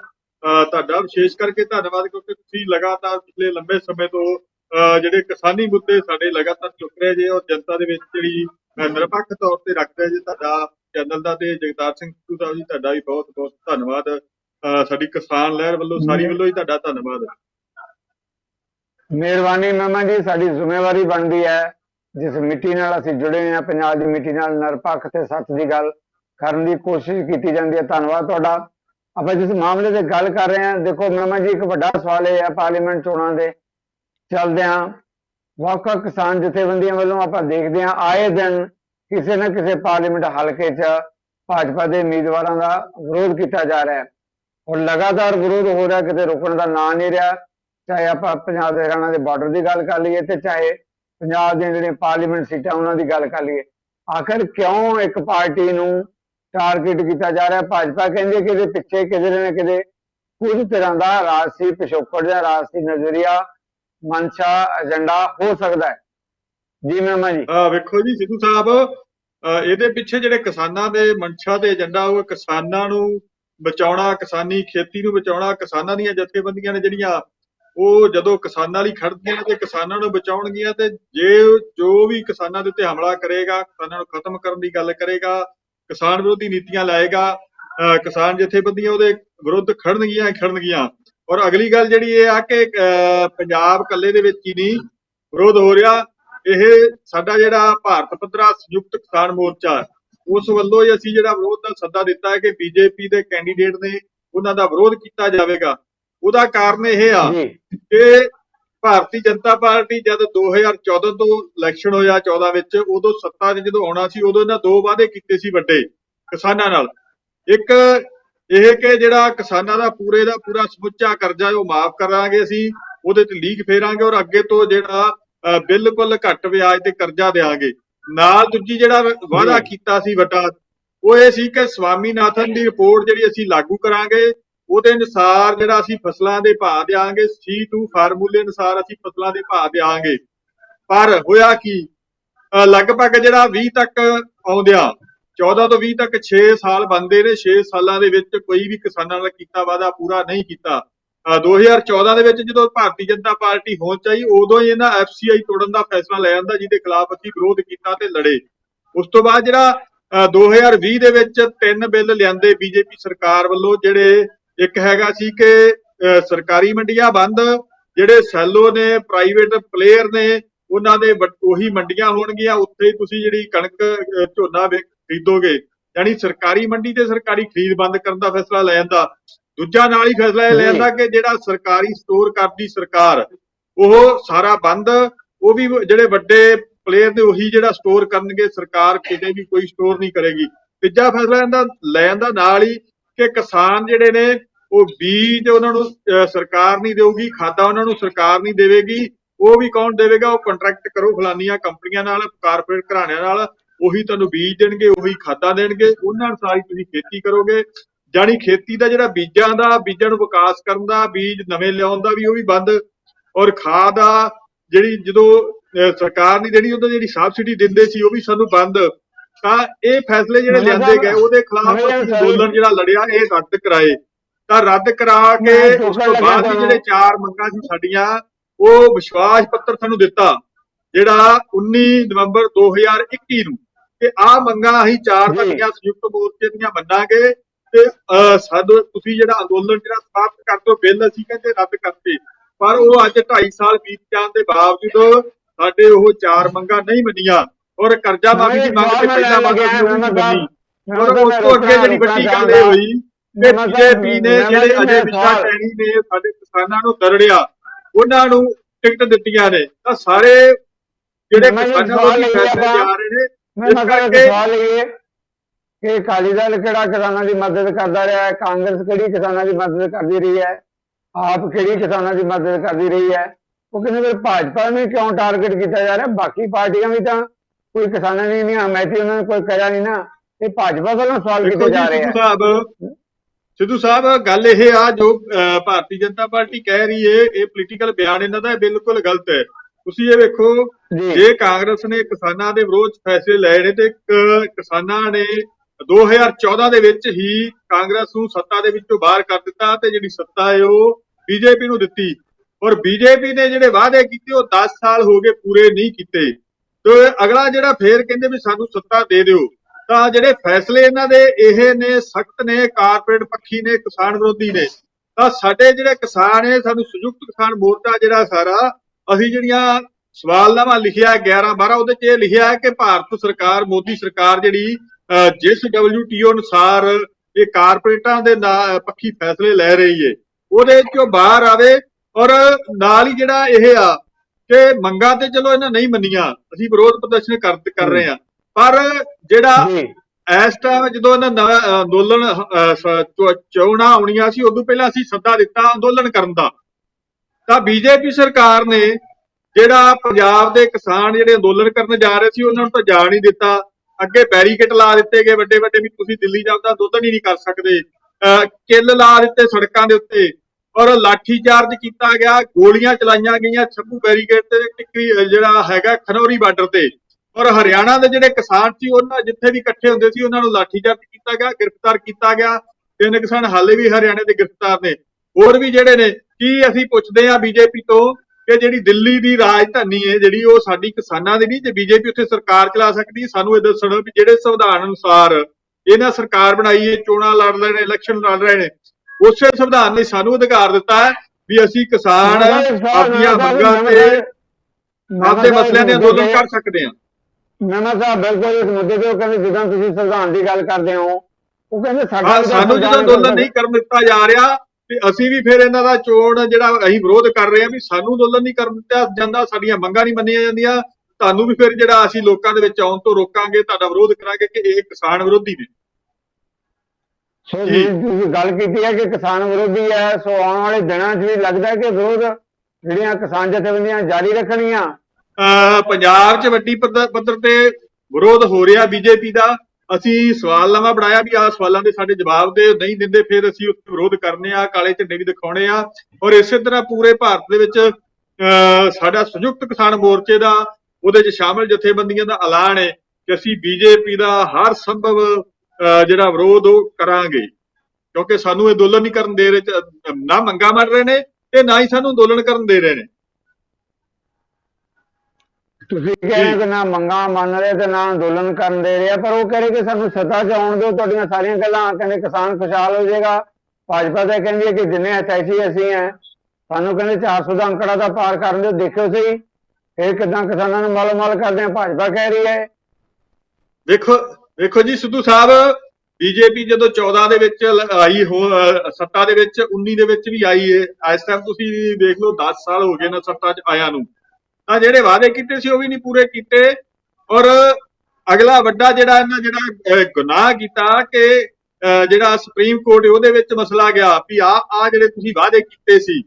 Speaker 3: ਤੁਹਾਡਾ ਵਿਸ਼ੇਸ਼ ਕਰਕੇ ਧੰਨਵਾਦ, ਕਿਉਂਕਿ ਤੁਸੀਂ ਲਗਾਤਾਰ ਪਿਛਲੇ ਲੰਬੇ ਸਮੇਂ ਤੋਂ ਅਹ ਜਿਹੜੇ ਕਿਸਾਨੀ ਮੁੱਦੇ ਸਾਡੇ ਲਗਾਤਾਰ ਚੁੱਕ ਰਹੇ ਜੇ, ਔਰ ਜਨਤਾ ਦੇ ਵਿੱਚ ਜਿਹੜੀ ਨਿਰਪੱਖ ਤੌਰ ਤੇ ਰੱਖਦੇ ਜੇ, ਤੁਹਾਡਾ ਚੈਨਲ ਦਾ ਤੇ ਜਗਤਾਰ ਸਿੰਘ ਸਿੱਧੂ ਦਾ ਜੀ, ਤੁਹਾਡਾ ਵੀ ਬਹੁਤ ਬਹੁਤ ਧੰਨਵਾਦ। ਸਾਡੀ ਕਿਸਾਨ ਲਹਿਰ ਵੱਲੋਂ, ਸਾਰੀ ਵੱਲੋਂ ਹੀ ਤੁਹਾਡਾ ਧੰਨਵਾਦ
Speaker 1: ਮਿਹਰਬਾਨੀ ਮਹਿਮਾ ਜੀ, ਸਾਡੀ ਜ਼ਿੰਮੇਵਾਰੀ ਬਣਦੀ ਹੈ। ਜਿਸ ਮਿੱਟੀ ਨਾਲ ਅਸੀਂ ਜੁੜੇ ਹਾਂ, ਪੰਜਾਬ ਦੀ ਮਿੱਟੀ ਨਾਲ ਨਿਰਪੱਖ ਤੇ ਸੱਚ ਦੀ ਗੱਲ ਕਰਨ ਦੀ ਕੋਸ਼ਿਸ਼ ਕੀਤੀ ਜਾਂਦੀ ਹੈ। ਧੰਨਵਾਦ ਤੁਹਾਡਾ। ਆਪਾਂ ਜਿਸ ਮਾਮਲੇ ਤੇ ਗੱਲ ਕਰ ਰਹੇ ਹਾਂ, ਦੇਖੋ ਮਮਾ ਜੀ, ਇੱਕ ਵੱਡਾ ਸਵਾਲ ਇਹ ਹੈ ਪਾਰਲੀਮੈਂਟ ਚੋਣਾਂ ਦੇ ਚੱਲਦਿਆਂ ਵੱਖ ਵੱਖ ਕਿਸਾਨ ਜਥੇਬੰਦੀਆਂ ਵੱਲੋਂ ਆਪਾਂ ਦੇਖਦੇ ਹਾਂ, ਆਏ ਦਿਨ ਕਿਸੇ ਨਾ ਕਿਸੇ ਪਾਰਲੀਮੈਂਟ ਹਲਕੇ 'ਚ ਭਾਜਪਾ ਦੇ ਉਮੀਦਵਾਰਾਂ ਦਾ ਵਿਰੋਧ ਕੀਤਾ ਜਾ ਰਿਹਾ ਹੈ। ਔਰ ਲਗਾਤਾਰ ਵਿਰੋਧ ਹੋ ਰਿਹਾ, ਕਿਤੇ ਰੁਕਣ ਦਾ ਨਾਂ ਨਹੀਂ ਰਿਹਾ, ਚਾਹੇ ਆਪਾਂ ਪੰਜਾਬ ਦੇ ਹਰਿਆਣਾ ਦੇ ਬਾਰਡਰ ਦੀ ਗੱਲ ਕਰ ਲਈਏ ਤੇ ਚਾਹੇ ਪੰਜਾਬ ਦੀਆਂ ਜਿਹੜੀਆਂ ਪਾਰਲੀਮੈਂਟ ਸੀਟਾਂ ਉਹਨਾਂ ਦੀ ਗੱਲ ਕਰ ਲਈਏ। ਆਖਰ ਕਿਉਂ ਇੱਕ ਪਾਰਟੀ ਨੂੰ ਟਾਰਗੇਟ ਕੀਤਾ ਜਾ ਰਿਹਾ? ਭਾਜਪਾ ਕਹਿੰਦੀ ਹੈ ਕਿ ਇਹਦੇ ਪਿੱਛੇ ਕਿਤੇ ਨਾ ਕਿਤੇ ਕੁਝ ਤਰ੍ਹਾਂ ਦਾ ਰਾਜਸੀ ਪਿਛੋਕੜ ਜਾਂ ਰਾਜਸੀ ਨਜ਼ਰੀਆ, ਮਨਸ਼ਾ, ਏਜੰਡਾ ਹੋ ਸਕਦਾ ਹੈ। ਜੀ ਮਹਿਮਾ ਜੀ।
Speaker 3: ਆ ਵੇਖੋ ਜੀ, ਸਿੱਧੂ ਸਾਹਿਬ ਇਹਦੇ ਪਿੱਛੇ ਜਿਹੜੇ ਕਿਸਾਨਾਂ ਦੇ ਮਨਸ਼ਾ ਤੇ ਏਜੰਡਾ, ਉਹ ਕਿਸਾਨਾਂ ਨੂੰ ਬਚਾਉਣਾ, ਕਿਸਾਨੀ ਖੇਤੀ ਨੂੰ ਬਚਾਉਣਾ, ਕਿਸਾਨਾਂ ਦੀਆਂ ਜਥੇਬੰਦੀਆਂ ਨੇ ਜਿਹੜੀਆਂ ਉਹ ਜਦੋਂ ਕਿਸਾਨਾਂ ਲਈ ਖੜਦੀਆਂ ਨੇ ਤੇ ਕਿਸਾਨਾਂ ਨੂੰ ਬਚਾਉਣਗੀਆਂ ਤੇ ਜੇ ਜੋ ਵੀ ਕਿਸਾਨਾਂ ਦੇ ਉੱਤੇ ਹਮਲਾ ਕਰੇਗਾ, ਕਿਸਾਨਾਂ ਨੂੰ ਖਤਮ ਕਰਨ ਦੀ ਗੱਲ ਕਰੇਗਾ, ਕਿਸਾਨ ਵਿਰੋਧੀ ਨੀਤੀਆਂ ਲਾਏਗਾ, ਅਹ ਕਿਸਾਨ ਜਥੇਬੰਦੀਆਂ ਉਹਦੇ ਵਿਰੁੱਧ ਖੜਨਗੀਆਂ ਹੀ ਖੜਨਗੀਆਂ ਔਰ ਅਗਲੀ ਗੱਲ ਜਿਹੜੀ ਇਹ ਆ ਕਿ, ਅਹ ਪੰਜਾਬ ਕੱਲੇ ਦੇ ਵਿੱਚ ਹੀ ਨਹੀਂ, ਵਿਰੋਧ ਹੋ ਰਿਹਾ। ਇਹ ਸਾਡਾ ਜਿਹੜਾ ਭਾਰਤ ਪੱਧਰਾ ਸੰਯੁਕਤ ਕਿਸਾਨ ਮੋਰਚਾ ਉਸ ਵੱਲੋਂ ਹੀ ਅਸੀਂ ਜਿਹੜਾ ਵਿਰੋਧ ਦਾ ਸੱਦਾ ਦਿੱਤਾ ਹੈ ਕਿ ਬੀਜੇਪੀ ਦੇ ਕੈਂਡੀਡੇਟ ਨੇ ਉਹਨਾਂ ਦਾ ਵਿਰੋਧ ਕੀਤਾ ਜਾਵੇਗਾ। ਉਹਦਾ ਕਾਰਨ ਇਹ ਆ ਕਿ ਭਾਰਤੀ ਜਨਤਾ ਪਾਰਟੀ ਜਦ 2014 ਤੋਂ ਇਲੈਕਸ਼ਨ ਹੋਇਆ 14 ਵਿੱਚ ਉਦੋਂ ਸੱਤਾ 'ਚ ਜਦੋਂ ਆਉਣਾ ਸੀ ਉਦੋਂ ਇਹਨਾਂ ਦੋ ਵਾਅਦੇ ਕੀਤੇ ਸੀ ਵੱਡੇ ਕਿਸਾਨਾਂ ਨਾਲ। ਇੱਕ ਇਹ ਕਿ ਜਿਹੜਾ ਕਿਸਾਨਾਂ ਦਾ ਪੂਰੇ ਦਾ ਪੂਰਾ ਸਮੁੱਚਾ ਕਰਜ਼ਾ ਉਹ ਮਾਫ ਕਰਾਂਗੇ ਅਸੀਂ ਉਹਦੇ ਤੇ ਲੀਕ ਫੇਰਾਂਗੇ ਔਰ ਅੱਗੇ ਤੋਂ ਜਿਹੜਾ ਬਿਲਕੁਲ ਘੱਟ ਵਿਆਜ ਤੇ ਕਰਜ਼ਾ ਦੇਵਾਂਗੇ ਨਾਲ ਦੂਜੀ ਜਿਹੜਾ ਵਾਅਦਾ। ਕੀਤਾ ਸੀ ਵੱਡਾ ਉਹ ਇਹ ਸੀ ਕਿ ਸਵਾਮੀਨਾਥਨ ਦੀ ਰਿਪੋਰਟ ਜਿਹੜੀ ਅਸੀਂ ਲਾਗੂ ਕਰਾਂਗੇ ਉਹਦੇ ਅਨੁਸਾਰ ਜਿਹੜਾ ਅਸੀਂ ਫਸਲਾਂ ਦੇ ਭਾਅ ਦੇਾਂਗੇ C2 ਫਾਰਮੂਲੇ ਅਨੁਸਾਰ ਅਸੀਂ ਫਸਲਾਂ ਦੇ ਭਾਅ ਦੇਾਂਗੇ ਪਰ ਹੋਇਆ ਕੀ? ਲਗਭਗ ਜਿਹੜਾ 20 ਤੱਕ ਆਉਂਦਿਆਂ 14 ਤੋਂ 20 ਤੱਕ 6 ਸਾਲ ਬੰਦੇ ਨੇ 6 ਸਾਲਾਂ ਦੇ ਵਿੱਚ ਕੋਈ ਵੀ ਕਿਸਾਨਾਂ ਨਾਲ ਕੀਤਾ ਵਾਅਦਾ ਪੂਰਾ ਨਹੀਂ ਕੀਤਾ। 2014 ਦੇ ਵਿੱਚ ਜਦੋਂ ਭਾਰਤੀ ਜਨਤਾ ਪਾਰਟੀ ਹੋਂਦ ਚਾਈ ਉਦੋਂ ਹੀ ਇਹਨਾਂ FCI ਤੋੜਨ ਦਾ ਫੈਸਲਾ ਲੈ ਜਾਂਦਾ ਜਿਹਦੇ ਖਿਲਾਫ ਅਸੀਂ ਵਿਰੋਧ ਕੀਤਾ ਤੇ ਲੜੇ। ਉਸ ਤੋਂ ਬਾਅਦ ਜਿਹੜਾ, ਅਹ 2020 ਦੇ ਵਿੱਚ ਤਿੰਨ ਬਿੱਲ ਲਿਆਂਦੇ ਬੀਜੇਪੀ ਸਰਕਾਰ ਵੱਲੋਂ, ਜਿਹੜੇ ਇੱਕ ਹੈਗਾ ਸੀ ਕਿ ਸਰਕਾਰੀ ਮੰਡੀਆਂ ਬੰਦ, ਜਿਹੜੇ ਸੈਲੋ ਨੇ, ਪ੍ਰਾਈਵੇਟ ਪਲੇਅਰ ਨੇ, ਉਹਨਾਂ ਦੇ ਉਹੀ ਮੰਡੀਆਂ ਹੋਣਗੀਆਂ, ਉੱਥੇ ਹੀ ਤੁਸੀਂ ਜਿਹੜੀ ਕਣਕ ਝੋਨਾ ਵੇ- ਖਰੀਦੋਗੇ। ਯਾਨੀ ਸਰਕਾਰੀ ਮੰਡੀ ਤੇ ਸਰਕਾਰੀ ਖਰੀਦ ਬੰਦ ਕਰਨ ਦਾ ਫੈਸਲਾ ਲੈ ਜਾਂਦਾ ਦੂਜਾ ਨਾਲ ਹੀ ਫੈਸਲਾ ਇਹ ਲੈ
Speaker 1: ਜੀ।
Speaker 3: ਜਾਂਦਾ ਕਿ ਜਿਹੜਾ ਸਰਕਾਰੀ ਸਟੋਰ ਕਰਦੀ ਸਰਕਾਰ ਉਹ ਸਾਰਾ ਬੰਦ ਉਹ ਵੀ ਜਿਹੜੇ ਵੱਡੇ ਪਲੇਅਰ ਨੇ ਉਹੀ ਜਿਹੜਾ ਸਟੋਰ ਕਰਨਗੇ ਸਰਕਾਰ ਕਿਤੇ ਵੀ ਕੋਈ ਸਟੋਰ ਨਹੀਂ ਕਰੇਗੀ। ਤੀਜਾ ਫੈਸਲਾ ਇਹਦਾ ਲੈ ਜਾਂਦਾ ਨਾਲ ਹੀ ਕਿ ਕਿਸਾਨ ਜਿਹੜੇ ਨੇ ਉਹ ਬੀਜ ਉਹਨਾਂ ਨੂੰ ਸਰਕਾਰ ਨਹੀਂ ਦੇਊਗੀ ਖਾਦਾਂ ਉਹਨਾਂ ਨੂੰ ਸਰਕਾਰ ਨਹੀਂ ਦੇਵੇਗੀ ਉਹ ਵੀ ਕੌਣ ਦੇਵੇਗਾ? ਉਹ ਕੰਟਰੈਕਟ ਕਰੋ ਫਲਾਨੀਆਂ ਕੰਪਨੀਆਂ ਨਾਲ ਕਾਰਪੋਰੇਟ ਘਰਾਣਿਆਂ ਨਾਲ ਉਹੀ ਤੁਹਾਨੂੰ ਬੀਜ ਦੇਣਗੇ ਉਹੀ ਖਾਦਾਂ ਦੇਣਗੇ ਉਹਨਾਂ ਅਨੁਸਾਰ ਹੀ ਤੁਸੀਂ ਖੇਤੀ ਕਰੋਗੇ। ਜਾਣੀ ਖੇਤੀ ਦਾ ਜਿਹੜਾ ਬੀਜਾਂ ਦਾ ਬੀਜਾਂ ਨੂੰ ਵਿਕਾਸ ਕਰਨ ਦਾ ਬੀਜ ਨਵੇਂ ਲਿਆਉਣ ਦਾ ਵੀ ਉਹ ਵੀ ਬੰਦ। ਔਰ ਖਾਦ ਆ ਜਿਹੜੀ ਜਦੋਂ ਸਰਕਾਰ ਨਹੀਂ ਦੇਣੀ ਉਹਦਾ ਜਿਹੜੀ ਸਬਸਿਡੀ ਦਿੰਦੇ ਸੀ ਉਹ ਵੀ ਸਾਨੂੰ ਬੰਦ। ਤਾਂ ਇਹ ਫੈਸਲੇ ਜਿਹੜੇ ਲਿਆਂਦੇ ਗਏ ਉਹਦੇ ਖਿਲਾਫ ਅੰਦੋਲਨ ਜਿਹੜਾ ਲੜਿਆ ਇਹ ਰੱਦ ਕਰਾਏ। ਤਾਂ ਰੱਦ ਕਰਾ ਕੇ ਉਸ ਤੋਂ ਬਾਅਦ ਜਿਹੜੇ ਚਾਰ ਮੰਗਾਂ ਸੀ ਸਾਡੀਆਂ ਉਹ ਵਿਸ਼ਵਾਸ ਪੱਤਰ ਸਾਨੂੰ ਦਿੱਤਾ ਜਿਹੜਾ 19 ਨਵੰਬਰ 2021 ਨੂੰ ਕਿ ਆਹ ਮੰਗਾਂ ਅਸੀਂ ਚਾਰ। ਸਾਡੀਆਂ ਸੰਯੁਕਤ ਮੋਰਚੇ ਦੀਆਂ ਮੰਨਾਂਗੇ ਤੇ ਸਾਨੂੰ ਤੁਸੀਂ ਜਿਹੜਾ ਅੰਦੋਲਨ ਜਿਹੜਾ ਸਮਾਪਤ ਕਰ ਦਿਓ ਬਿੱਲ ਅਸੀਂ ਕਹਿੰਦੇ ਰੱਦ ਕਰਤੇ। ਪਰ ਉਹ ਅੱਜ 2.5 ਸਾਲ ਬੀਤ ਜਾਣ ਦੇ ਬਾਵਜੂਦ ਸਾਡੇ ਉਹ ਚਾਰ ਮੰਗਾਂ ਨਹੀਂ ਮੰਨੀਆਂ। ਔਰ ਕਰਜ਼ਾ ਮਾਫੀ ਦੀ ਮੰਗ ਤੇ ਪਹਿਲਾਂ ਮੰਗ ਮੰਨੀ। ਔਰ ਉਸ ਤੋਂ ਅੱਗੇ ਜਿਹੜੀ ਵੱਡੀ ਗੱਲ ਇਹ ਹੋਈ ਕਿ ਬੀਜੇਪੀ ਨੇ ਜਿਹੜੇ ਅਜੇ
Speaker 1: ਸਵਾਲ-
Speaker 3: ਟੈਣੀ ਨੇ ਸਾਡੇ ਕਿਸਾਨਾਂ ਨੂੰ ਦਰੜਿਆ ਉਹਨਾਂ ਨੂੰ ਟਿਕਟ ਦਿੱਤੀਆਂ ਨੇ। ਤਾਂ ਸਾਰੇ ਜਿਹੜੇ ਕਿਸਾਨਾਂ ਨੂੰ ਫੈਸਲੇ ਜਾ ਰਹੇ ਨੇ ਇਸ ਕਰਕੇ-
Speaker 1: ਕਿ ਅਕਾਲੀ ਦਲ ਕਿਹੜਾ ਕਿਸਾਨਾਂ ਦੀ ਮਦਦ ਕਰਦਾ ਰਿਹਾ ਹੈ? ਕਾਂਗਰਸ ਕਿਹੜੀ ਕਿਸਾਨਾਂ ਦੀ ਮਦਦ ਕਰਦੀ ਰਹੀ ਹੈ? ਆਪ ਕਿਹੜੀ ਕਿਸਾਨਾਂ ਦੀ ਮਦਦ ਕਰਦੀ ਰਹੀ ਹੈ? ਉਹ ਕਹਿੰਦੇ ਫਿਰ ਭਾਜਪਾ ਨੂੰ ਕਿਉਂ ਟਾਰਗੇਟ ਕੀਤਾ ਜਾ ਰਿਹਾ? ਬਾਕੀ ਪਾਰਟੀਆਂ ਵੀ ਤਾਂ ਕੋਈ ਕਿਸਾਨਾਂ ਦੀ ਨਹੀਂ ਹਮਾਇਤੀ ਉਹਨਾਂ ਨੇ ਕੋਈ ਕਰਿਆ ਨਹੀਂ ਨਾ। ਇਹ ਭਾਜਪਾ ਵੱਲੋਂ ਸਵਾਲ ਕੀਤੇ
Speaker 3: ਜੀ
Speaker 1: ਰਹੇ
Speaker 3: ਸਿੱਧੂ
Speaker 1: ਆ
Speaker 3: ਸਾਹਿਬ ਸਿੱਧੂ ਸਾਹਿਬ ਗੱਲ ਇਹ ਆ ਜੋ ਭਾਰਤੀ ਜਨਤਾ ਪਾਰਟੀ ਕਹਿ ਰਹੀ ਏ ਇਹ ਪੋਲੀਟੀਕਲ ਬਿਆਨ ਇਹਨਾਂ ਦਾ ਬਿਲਕੁਲ ਗਲਤ ਹੈ। ਤੁਸੀਂ ਇਹ ਵੇਖੋ
Speaker 1: ਜੀ।
Speaker 3: ਕਾਂਗਰਸ ਨੇ ਕਿਸਾਨਾਂ ਦੇ ਵਿਰੋਧ ਫੈਸਲੇ ਲਏ ਨੇ ਤੇ ਕਿਸਾਨਾਂ ਨੇ 2014 ਦੇ ਵਿੱਚ ਹੀ ਕਾਂਗਰਸ ਨੂੰ ਸੱਤਾ ਦੇ ਵਿੱਚੋਂ ਬਾਹਰ ਕਰ ਦਿੱਤਾ ਤੇ ਜਿਹੜੀ ਸੱਤਾ ਹੈ ਉਹ ਬੀਜੇਪੀ ਨੂੰ ਦਿੱਤੀ। ਔਰ ਬੀਜੇਪੀ ਨੇ ਜਿਹੜੇ ਵਾਅਦੇ ਕੀਤੇ ਉਹ 10 ਸਾਲ ਹੋ ਗਏ ਪੂਰੇ ਨਹੀਂ ਕੀਤੇ। ਤੇ ਅਗਲਾ ਜਿਹੜਾ ਫੇਰ ਕਹਿੰਦੇ ਵੀ ਸਾਨੂੰ ਸੱਤਾ ਦੇ ਦਿਓ, ਤਾਂ ਜਿਹੜੇ ਫੈਸਲੇ ਇਹਨਾਂ ਦੇ ਇਹ ਨੇ, ਸਖਤ ਨੇ, ਕਾਰਪੋਰੇਟ ਪੱਖੀ ਨੇ, ਕਿਸਾਨ ਵਿਰੋਧੀ ਨੇ। ਤਾਂ ਸਾਡੇ ਜਿਹੜੇ ਕਿਸਾਨ ਨੇ, ਸਾਨੂੰ ਸੰਯੁਕਤ ਕਿਸਾਨ ਮੋਰਚਾ ਜਿਹੜਾ ਸਾਰਾ, ਅਸੀਂ ਜਿਹੜੀਆਂ ਸਵਾਲਨਾਮਾ ਲਿਖਿਆ ਹੈ 11 12 ਉਹਦੇ 'ਚ ਇਹ ਲਿਖਿਆ ਹੈ ਕਿ ਭਾਰਤ ਸਰਕਾਰ, ਮੋਦੀ ਸਰਕਾਰ ਜਿਹੜੀ ਜਿਸ WTO ਅਨੁਸਾਰ ਇਹ ਕਾਰਪੋਰੇਟਾਂ ਦੇ ਪੱਖੀ ਫੈਸਲੇ ਲੈ ਰਹੀ ਏ। ਉਹਦੇ ਚੋਂ ਬਾਹਰ ਆਵੇ ਔਰ ਨਾਲ ਹੀ ਜਿਹੜਾ ਇਹ ਆ ਕਿ ਮੰਗਾਂ ਤੇ ਚਲੋ ਇਹਨਾਂ ਨਹੀਂ ਮੰਨੀਆਂ ਅਸੀਂ ਵਿਰੋਧ ਪ੍ਰਦਰਸ਼ਨ ਕਰ ਕਰ ਰਹੇ ਆ ਪਰ ਜਿਹੜਾ ਇਸ ਟਾਈਮ ਜਦੋਂ ਇਹਨਾਂ ਨਵਾਂ ਅੰਦੋਲਨ ਚੋਣਾਂ ਆਉਣੀਆਂ ਸੀ ਉਦੋਂ ਪਹਿਲਾਂ ਅਸੀਂ ਸੱਦਾ ਦਿੱਤਾ ਅੰਦੋਲਨ ਕਰਨ ਦਾ। ਤਾਂ ਬੀਜੇਪੀ ਸਰਕਾਰ ਨੇ ਜਿਹੜਾ ਪੰਜਾਬ ਦੇ ਕਿਸਾਨ ਜਿਹੜੇ ਅੰਦੋਲਨ ਕਰਨ ਜਾ ਰਹੇ ਸੀ ਉਹਨਾਂ ਨੂੰ ਤਾਂ ਜਾਣ ਹੀ ਦਿੱਤਾ। ਅੱਗੇ ਬੈਰੀਕੇਡ ਲਾ ਦਿੱਤੇ ਗਏ ਵੱਡੇ ਵੱਡੇ ਵੀ ਤੁਸੀਂ ਦਿੱਲੀ ਜਾਂਦਾ ਅੰਦੋਲਨ ਨਹੀਂ ਕਰ ਸਕਦੇ। ਅਹ, ਕਿੱਲ ਲਾ ਦਿੱਤੇ ਸੜਕਾਂ ਦੇ ਉੱਤੇ ਔਰ ਲਾਠੀ ਚਾਰਜ ਕੀਤਾ ਗਿਆ ਗੋਲੀਆਂ ਚਲਾਈਆਂ ਗਈਆਂ ਛੱਪੂ ਬੈਰੀਕੇਡ ਤੇ ਟਿੱਕਰੀ ਜਿਹੜਾ ਹੈਗਾ ਖਨੌਰੀ ਬਾਰਡਰ ਤੇ। ਔਰ ਹਰਿਆਣਾ ਦੇ ਜਿਹੜੇ ਕਿਸਾਨ ਸੀ ਉਹਨਾਂ ਜਿੱਥੇ ਵੀ ਇਕੱਠੇ ਹੁੰਦੇ ਸੀ ਉਹਨਾਂ ਨੂੰ ਲਾਠੀਚਾਰਜ ਕੀਤਾ ਗਿਆ ਗ੍ਰਿਫਤਾਰ ਕੀਤਾ ਗਿਆ। ਤਿੰਨ ਕਿਸਾਨ ਹਾਲੇ ਵੀ ਹਰਿਆਣੇ ਦੇ ਗ੍ਰਿਫਤਾਰ ਨੇ। ਹੋਰ ਵੀ ਜਿਹੜੇ ਨੇ ਕੀ ਅਸੀਂ ਪੁੱਛਦੇ ਆ ਬੀਜੇਪੀ ਤੋਂ? ਕਿ ਜਿਹੜੀ ਦਿੱਲੀ ਦੀ ਰਾਜਧਾਨੀ ਹੈ ਜਿਹੜੀ ਉਹ ਸਾਡੀ ਕਿਸਾਨਾਂ ਦੀ ਨਹੀਂ ਜੇ ਬੀਜੇਪੀ ਉੱਥੇ ਸਰਕਾਰ ਚਲਾ ਸਕਦੀ ਸਾਨੂੰ ਇਹ ਦੱਸਣ ਵੀ ਜਿਹੜੇ ਸੰਵਿਧਾਨ ਅਨੁਸਾਰ ਇਹਨਾਂ ਸਰਕਾਰ ਬਣਾਈ ਹੈ ਚੋਣਾਂ ਲੜ ਰਹੇ ਨੇ ਇਲੈਕਸ਼ਨ ਲੜ ਰਹੇ ਨੇ ਉਸੇ ਸੰਵਿਧਾਨ ਨੇ ਸਾਨੂੰ ਅਧਿਕਾਰ ਦਿੱਤਾ ਹੈ ਵੀ ਅਸੀਂ ਕਿਸਾਨ ਆਪਣੀਆਂ ਮੰਗਾਂ ਤੇ ਆਪਦੇ ਮਸਲਿਆਂ ਦੇ ਅੰਦੋਲਨ ਕਰ ਸਕਦੇ ਹਾਂ।
Speaker 1: ਮਹਿਮਾ ਸਾਹਿਬ ਬਿਲਕੁਲ ਇਸ ਮੁੱਦੇ ਤੇ ਉਹ ਕਹਿੰਦੇ ਜਿੱਦਾਂ ਤੁਸੀਂ ਸੰਵਿਧਾਨ ਦੀ ਗੱਲ ਕਰਦੇ ਹੋ ਉਹ ਕਹਿੰਦੇ ਸਾਡਾ ਤਾਂ
Speaker 3: ਸਾਨੂੰ ਜਦੋਂ ਅੰਦੋਲਨ ਨਹੀਂ ਕਰਨ ਦਿੱਤਾ ਜਾ ਰਿਹਾ ਤੇ ਅਸੀਂ ਵੀ ਫਿਰ ਇਹਨਾਂ ਦਾ ਚੋਣ ਜਿਹੜਾ ਅਸੀਂ ਵਿਰੋਧ ਕਰ ਰਹੇ ਹਾਂ ਵੀ ਸਾਨੂੰ ਅੰਦੋਲਨ ਨਹੀਂ ਕਰਨ ਦਿੱਤਾ ਜਾਂਦਾ ਸਾਡੀਆਂ ਮੰਗਾਂ ਨਹੀਂ ਮੰਨੀਆਂ ਜਾਂਦੀਆਂ ਤੁਹਾਨੂੰ ਵੀ ਫਿਰ ਜਿਹੜਾ ਅਸੀਂ ਲੋਕਾਂ ਦੇ ਵਿੱਚ ਆਉਣ ਤੋਂ ਰੋਕਾਂਗੇ ਤੁਹਾਡਾ ਵਿਰੋਧ ਕਰਾਂਗੇ ਕਿ ਇਹ ਕਿਸਾਨ ਵਿਰੋਧੀ ਨੇ।
Speaker 1: ਸੋ ਗੱਲ ਕੀਤੀ ਹੈ ਕਿ ਕਿਸਾਨ ਵਿਰੋਧੀ ਹੈ ਸੋ ਆਉਣ ਵਾਲੇ ਦਿਨਾਂ 'ਚ ਵੀ ਲੱਗਦਾ ਕਿ ਵਿਰੋਧ ਜਿਹੜੀਆਂ ਕਿਸਾਨ ਜਥੇਬੰਦੀਆਂ ਜਾਰੀ ਰੱਖਣੀਆਂ
Speaker 3: ਪੰਜਾਬ 'ਚ ਵੱਡੀ ਪੱਧ- ਪੱਧਰ ਤੇ ਵਿਰੋਧ ਹੋ ਰਿਹਾ ਬੀਜੇਪੀ ਦਾ। ਅਸੀਂ ਸਵਾਲ ਨਵਾਂ ਬਣਾਇਆ ਵੀ ਆਹ ਸਵਾਲਾਂ ਦੇ ਸਾਡੇ ਜਵਾਬ ਦੇ, ਨਹੀਂ ਦਿੰਦੇ, ਫਿਰ ਅਸੀਂ ਉੱਥੇ ਵਿਰੋਧ ਕਰਨੇ ਆ, ਕਾਲੇ ਝੰਡੇ ਵੀ ਦਿਖਾਉਣੇ ਆ। ਔਰ ਇਸੇ ਤਰ੍ਹਾਂ ਪੂਰੇ ਭਾਰਤ ਦੇ ਵਿੱਚ, ਅਹ, ਸਾਡਾ ਸੰਯੁਕਤ ਕਿਸਾਨ ਮੋਰਚੇ ਦਾ, ਉਹਦੇ 'ਚ ਸ਼ਾਮਲ ਜਥੇਬੰਦੀਆਂ ਦਾ ਐਲਾਨ ਹੈ ਕਿ ਅਸੀਂ ਬੀਜੇਪੀ ਦਾ ਹਰ ਸੰਭਵ, ਅਹ, ਜਿਹੜਾ ਵਿਰੋਧ ਉਹ ਕਰਾਂਗੇ। ਕਿਉਂਕਿ ਸਾਨੂੰ ਇਹ ਅੰਦੋਲਨ ਨਹੀਂ ਕਰਨ ਦੇ ਰਹੇ, ਨਾ ਮੰਗਾ ਮੰਨ ਰਹੇ ਨੇ ਤੇ ਨਾ ਹੀ ਸਾਨੂੰ ਅੰਦੋਲਨ ਕਰਨ ਦੇ ਰਹੇ ਨੇ।
Speaker 1: ਤੁਸੀਂ ਕਹਿ ਰਹੇ ਹੋ ਕਿ ਨਾ ਮੰਗਾਂ ਮੰਨ ਰਹੇ ਤੇ ਨਾ ਅੰਦੋਲਨ ਕਰਨ ਦੇ ਰਹੇ ਪਰ ਉਹ ਕਹਿ ਰਹੇ ਕਿ ਸਾਨੂੰ ਸੱਤਾ 'ਚ ਆਉਣ ਦਿਓ ਤੁਹਾਡੀਆਂ ਸਾਰੀਆਂ ਗੱਲਾਂ ਕਹਿੰਦੇ ਕਿਸਾਨ ਖੁਸ਼ਹਾਲ ਹੋ ਜਾਏਗਾ। ਭਾਜਪਾ ਤਾਂ ਕਹਿੰਦੀ ਹੈ ਕਿ ਜਿੰਨੇ ਐਚਆਈਸੀ ਅਸੀਂ ਹੈ ਸਾਨੂੰ ਕਹਿੰਦੇ 400 ਦਾ ਅੰਕੜਾ ਤਾਂ ਪਾਰ ਕਰਨ ਦਿਓ ਦੇਖਿਓ ਸਹੀ ਇਹ ਕਿਦਾਂ ਕਿਸਾਨਾਂ ਨੂੰ ਮਾਲੋ-ਮਾਲ ਕਰਦੇ ਆ ਭਾਜਪਾ ਕਹਿ ਰਹੀ ਹੈ।
Speaker 3: ਵੇਖੋ ਵੇਖੋ ਜੀ ਸਿੱਧੂ ਸਾਹਿਬ ਬੀਜੇਪੀ ਜਦੋਂ 14 ਦੇ ਵਿੱਚ ਆਈ ਹੋ ਸੱਤਾ ਦੇ ਵਿੱਚ 19 ਦੇ ਵਿੱਚ ਵੀ ਆਈ ਹੈ ਇਸ ਟਾਈਮ ਤੁਸੀਂ ਦੇਖ ਲਓ 10 ਸਾਲ ਹੋ ਗਏ ਨਾ ਸੱਤਾ 'ਚ ਆਇਆ ਨੂੰ। ਤਾਂ ਜਿਹੜੇ ਵਾਅਦੇ ਕੀਤੇ ਸੀ ਉਹ ਵੀ ਨਹੀਂ ਪੂਰੇ ਕੀਤੇ। ਔਰ ਅਗਲਾ ਵੱਡਾ ਜਿਹੜਾ ਇਹਨਾਂ ਜਿਹੜਾ ਗੁਨਾਹ ਕੀਤਾ ਕਿ ਜਿਹੜਾ ਸੁਪਰੀਮ ਕੋਰਟ ਉਹਦੇ ਵਿੱਚ ਮਸਲਾ ਗਿਆ ਵੀ ਆ ਆ ਜਿਹੜੇ ਤੁਸੀਂ ਵਾਅਦੇ ਕੀਤੇ ਸੀ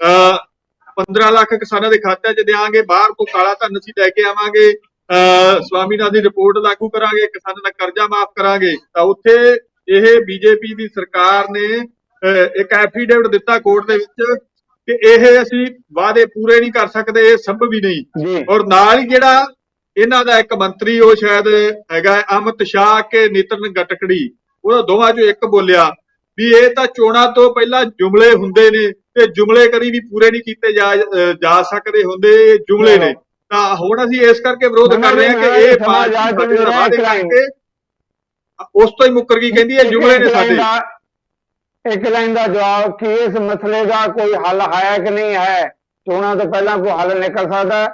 Speaker 3: ਅਹ 15 ਲੱਖ ਕਿਸਾਨਾਂ ਦੇ ਖਾਤਿਆਂ 'ਚ ਦੇਾਂਗੇ ਬਾਹਰ ਤੋਂ ਕਾਲਾ ਧਨ ਅਸੀਂ ਲੈ ਕੇ ਆਵਾਂਗੇ ਅਹ ਸਵਾਮੀਨਾਥਨ ਦੀ ਰਿਪੋਰਟ ਲਾਗੂ ਕਰਾਂਗੇ ਕਿਸਾਨਾਂ ਦਾ ਕਰਜ਼ਾ ਮਾਫ ਕਰਾਂਗੇ। ਤਾਂ ਉੱਥੇ ਇਹ ਬੀਜੇਪੀ ਦੀ ਸਰਕਾਰ ਨੇ ਅਹ, ਇੱਕ ਐਫੀਡੇਵਿਟ ਦਿੱਤਾ ਕੋਰਟ ਦੇ ਵਿੱਚ ਕਿ ਇਹ ਅਸੀਂ ਵਾਅਦੇ ਪੂਰੇ ਨਹੀਂ ਕਰ ਸਕਦੇ ਇਹ ਸੰਭਵ ਹੀ ਨਹੀਂ। ਔਰ ਨਾਲ ਹੀ ਜਿਹੜਾ ਇਹਨਾਂ ਦਾ ਇੱਕ ਮੰਤਰੀ ਉਹ ਸ਼ਾਇਦ ਹੈਗਾ ਹੈ ਅਮਿਤ ਸ਼ਾਹ ਕੇ ਨਿਤਨ ਗਟਕੜੀ ਉਹ ਦੋਵਾਂ ਚੋਂ ਇੱਕ ਬੋਲਿਆ ਵੀ ਇਹ ਤਾਂ ਚੋਣਾਂ ਤੋਂ ਪਹਿਲਾਂ ਜੁਮਲੇ ਹੁੰਦੇ ਨੇ ਤੇ ਜੁਮਲੇ ਕਦੀ ਵੀ ਪੂਰੇ ਨਹੀਂ ਕੀਤੇ ਜਾ ਸਕਦੇ ਹੁੰਦੇ ਜੁਮਲੇ ਨੇ। ਤਾਂ ਹੁਣ ਅਸੀਂ ਇਸ ਕਰਕੇ ਵਿਰੋਧ ਕਰ ਰਹੇ ਹਾਂ ਕਿ ਇਹ ਪਾਰਟੀ ਸਾਡੇ ਵਾਅਦੇ। ਕਰਕੇ ਉਸ ਤੋਂ ਹੀ ਮੁੱਕਰ ਗਈ ਕਹਿੰਦੀ ਇਹ ਜੁਮਲੇ ਨੇ ਸਾਡੇ।
Speaker 1: ਇੱਕ ਲਾਈਨ ਦਾ ਜਵਾਬ ਕਿ ਇਸ ਮਸਲੇ ਦਾ ਕੋਈ ਹੱਲ ਹੈ ਕਿ ਨਹੀਂ ਹੈ? ਚੋਣਾਂ ਤੋਂ ਪਹਿਲਾਂ ਕੋਈ ਹੱਲ ਨਿਕਲ ਸਕਦਾ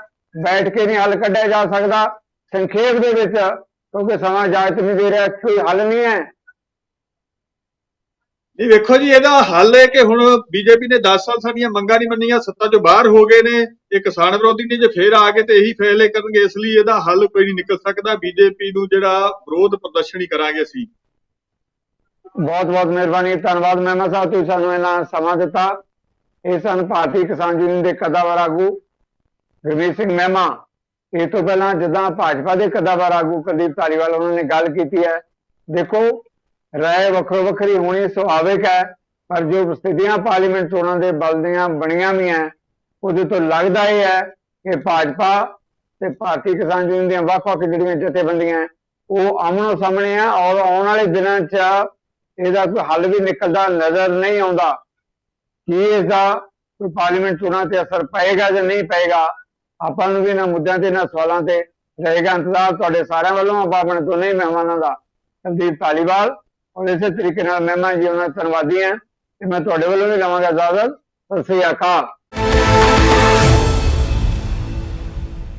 Speaker 1: ਬੈਠ ਕੇ ਨਹੀਂ ਹੱਲ ਕੱਢਿਆ ਜਾ ਸਕਦਾ? ਸੰਖੇਪ ਦੇ ਵਿੱਚ, ਕਿਉਂਕਿ ਸਮਾਂ ਇਜਾਜ਼ਤ ਨਹੀਂ ਦੇ ਰਿਹਾ, ਕੋਈ ਹੱਲ ਨਹੀਂ ਹੈ।
Speaker 3: ਨਹੀਂ, ਵੇਖੋ ਜੀ, ਇਹਦਾ ਹੱਲ ਹੈ ਕਿ ਹੁਣ ਬੀਜੇਪੀ ਨੇ 10 ਸਾਲ ਸਾਡੀਆਂ ਮੰਗਾਂ ਨਹੀਂ ਮੰਨੀਆਂ, ਸੱਤਾ ਚੋਂ ਬਾਹਰ ਹੋ ਗਏ ਨੇ, ਇਹ ਕਿਸਾਨ ਵਿਰੋਧੀ ਨੇ ਜੇ ਫੇਰ ਆ ਕੇ ਤੇ ਇਹੀ ਫੈਸਲੇ ਕਰਨਗੇ, ਇਸ ਲਈ ਇਹਦਾ ਹੱਲ ਕੋਈ ਨਹੀਂ ਨਿਕਲ ਸਕਦਾ। ਬੀਜੇਪੀ ਨੂੰ ਜਿਹੜਾ ਵਿਰੋਧ ਪ੍ਰਦਰਸ਼ਨ ਹੀ ਕਰਾਂਗੇ ਅਸੀਂ।
Speaker 1: ਬਹੁਤ ਬਹੁਤ ਮਿਹਰਬਾਨੀ, ਧੰਨਵਾਦ ਮਹਿਮਾ ਸਾਹਿਬ, ਤੁਸੀਂ ਸਾਨੂੰ ਇਹਨਾਂ ਸਮਾਂ ਦਿੱਤਾ। ਇਹ ਸਨ ਭਾਰਤੀ ਕਿਸਾਨ ਯੂਨੀਅਨ ਦੇ ਕਦਾਵਰ ਆਗੂ ਗੁਰਮੀਤ ਸਿੰਘ ਮਹਿਮਾ। ਇਹ ਤੋਂ ਪਹਿਲਾਂ ਜਿੱਦਾਂ ਭਾਜਪਾ ਦੇ ਕਦਾਵਰ ਆਗੂ ਕੁਲਦੀਪ ਧਾਲੀਵਾਲ ਉਹਨਾਂ ਨੇ ਗੱਲ ਕੀਤੀ ਹੈ, ਦੇਖੋ, ਰਾਏ ਵੱਖੋ ਵੱਖਰੀ ਹੋਣੀ, ਸੁਭਾਵਿਕ ਹੈ, ਪਰ ਜੋ ਸਥਿਤੀਆਂ ਪਾਰਲੀਮੈਂਟ ਚੋਣਾਂ ਦੇ ਬਲਦੀਆਂ ਬਣੀਆਂ ਵੀ ਹੈ, ਉਹਦੇ ਤੋਂ ਲੱਗਦਾ ਇਹ ਹੈ ਕਿ ਭਾਜਪਾ ਤੇ ਭਾਰਤੀ ਕਿਸਾਨ ਯੂਨੀਅਨ ਦੀਆਂ ਵੱਖ-ਵੱਖ ਜਿਹੜੀਆਂ ਜਥੇਬੰਦੀਆਂ, ਉਹ ਆਮਣੋ ਸਾਹਮਣੇ ਆ ਔਰ ਆਉਣ ਵਾਲੇ ਦਿਨਾਂ 'ਚ ਇਹਦਾ ਕੋਈ ਹੱਲ ਵੀ ਨਿਕਲਦਾ, ਨਜ਼ਰ ਨਹੀਂ ਆਉਂਦਾ। ਕੀ ਇਸ ਦਾ ਕੋਈ ਪਾਰਲੀਮੈਂਟ ਚੋਣਾਂ ਤੇ ਅਸਰ ਪਏਗਾ ਜਾਂ ਨਹੀਂ ਪਏਗਾ, ਆਪਾਂ ਨੂੰ ਵੀ ਇਹਨਾਂ ਮੁੱਦਿਆਂ ਤੇ ਇਹਨਾਂ ਸਵਾਲਾਂ ਤੇ ਰਹੇਗਾ ਇੰਤਜ਼ਾਰ ਤੁਹਾਡੇ ਸਾਰਿਆਂ ਵੱਲੋਂ, ਆਪਾਂ ਆਪਣੇ ਦੋਨੇ ਹੀ ਮਹਿਮਾਨਾਂ ਦਾ। ਸੰਦੀਪ ਧਾਲੀਵਾਲ ਔਰ ਇਸੇ ਤਰੀਕੇ ਨਾਲ ਮਹਿਮਾਨ ਜੀ ਉਹਨਾਂ ਦਾ ਧੰਨਵਾਦੀ ਹਾਂ ਤੇ ਮੈਂ ਤੁਹਾਡੇ ਵੱਲੋਂ ਵੀ ਲਵਾਂਗਾ ਇਜਾਜ਼ਤ। ਸਤਿ ਸ੍ਰੀ ਅਕਾਲ।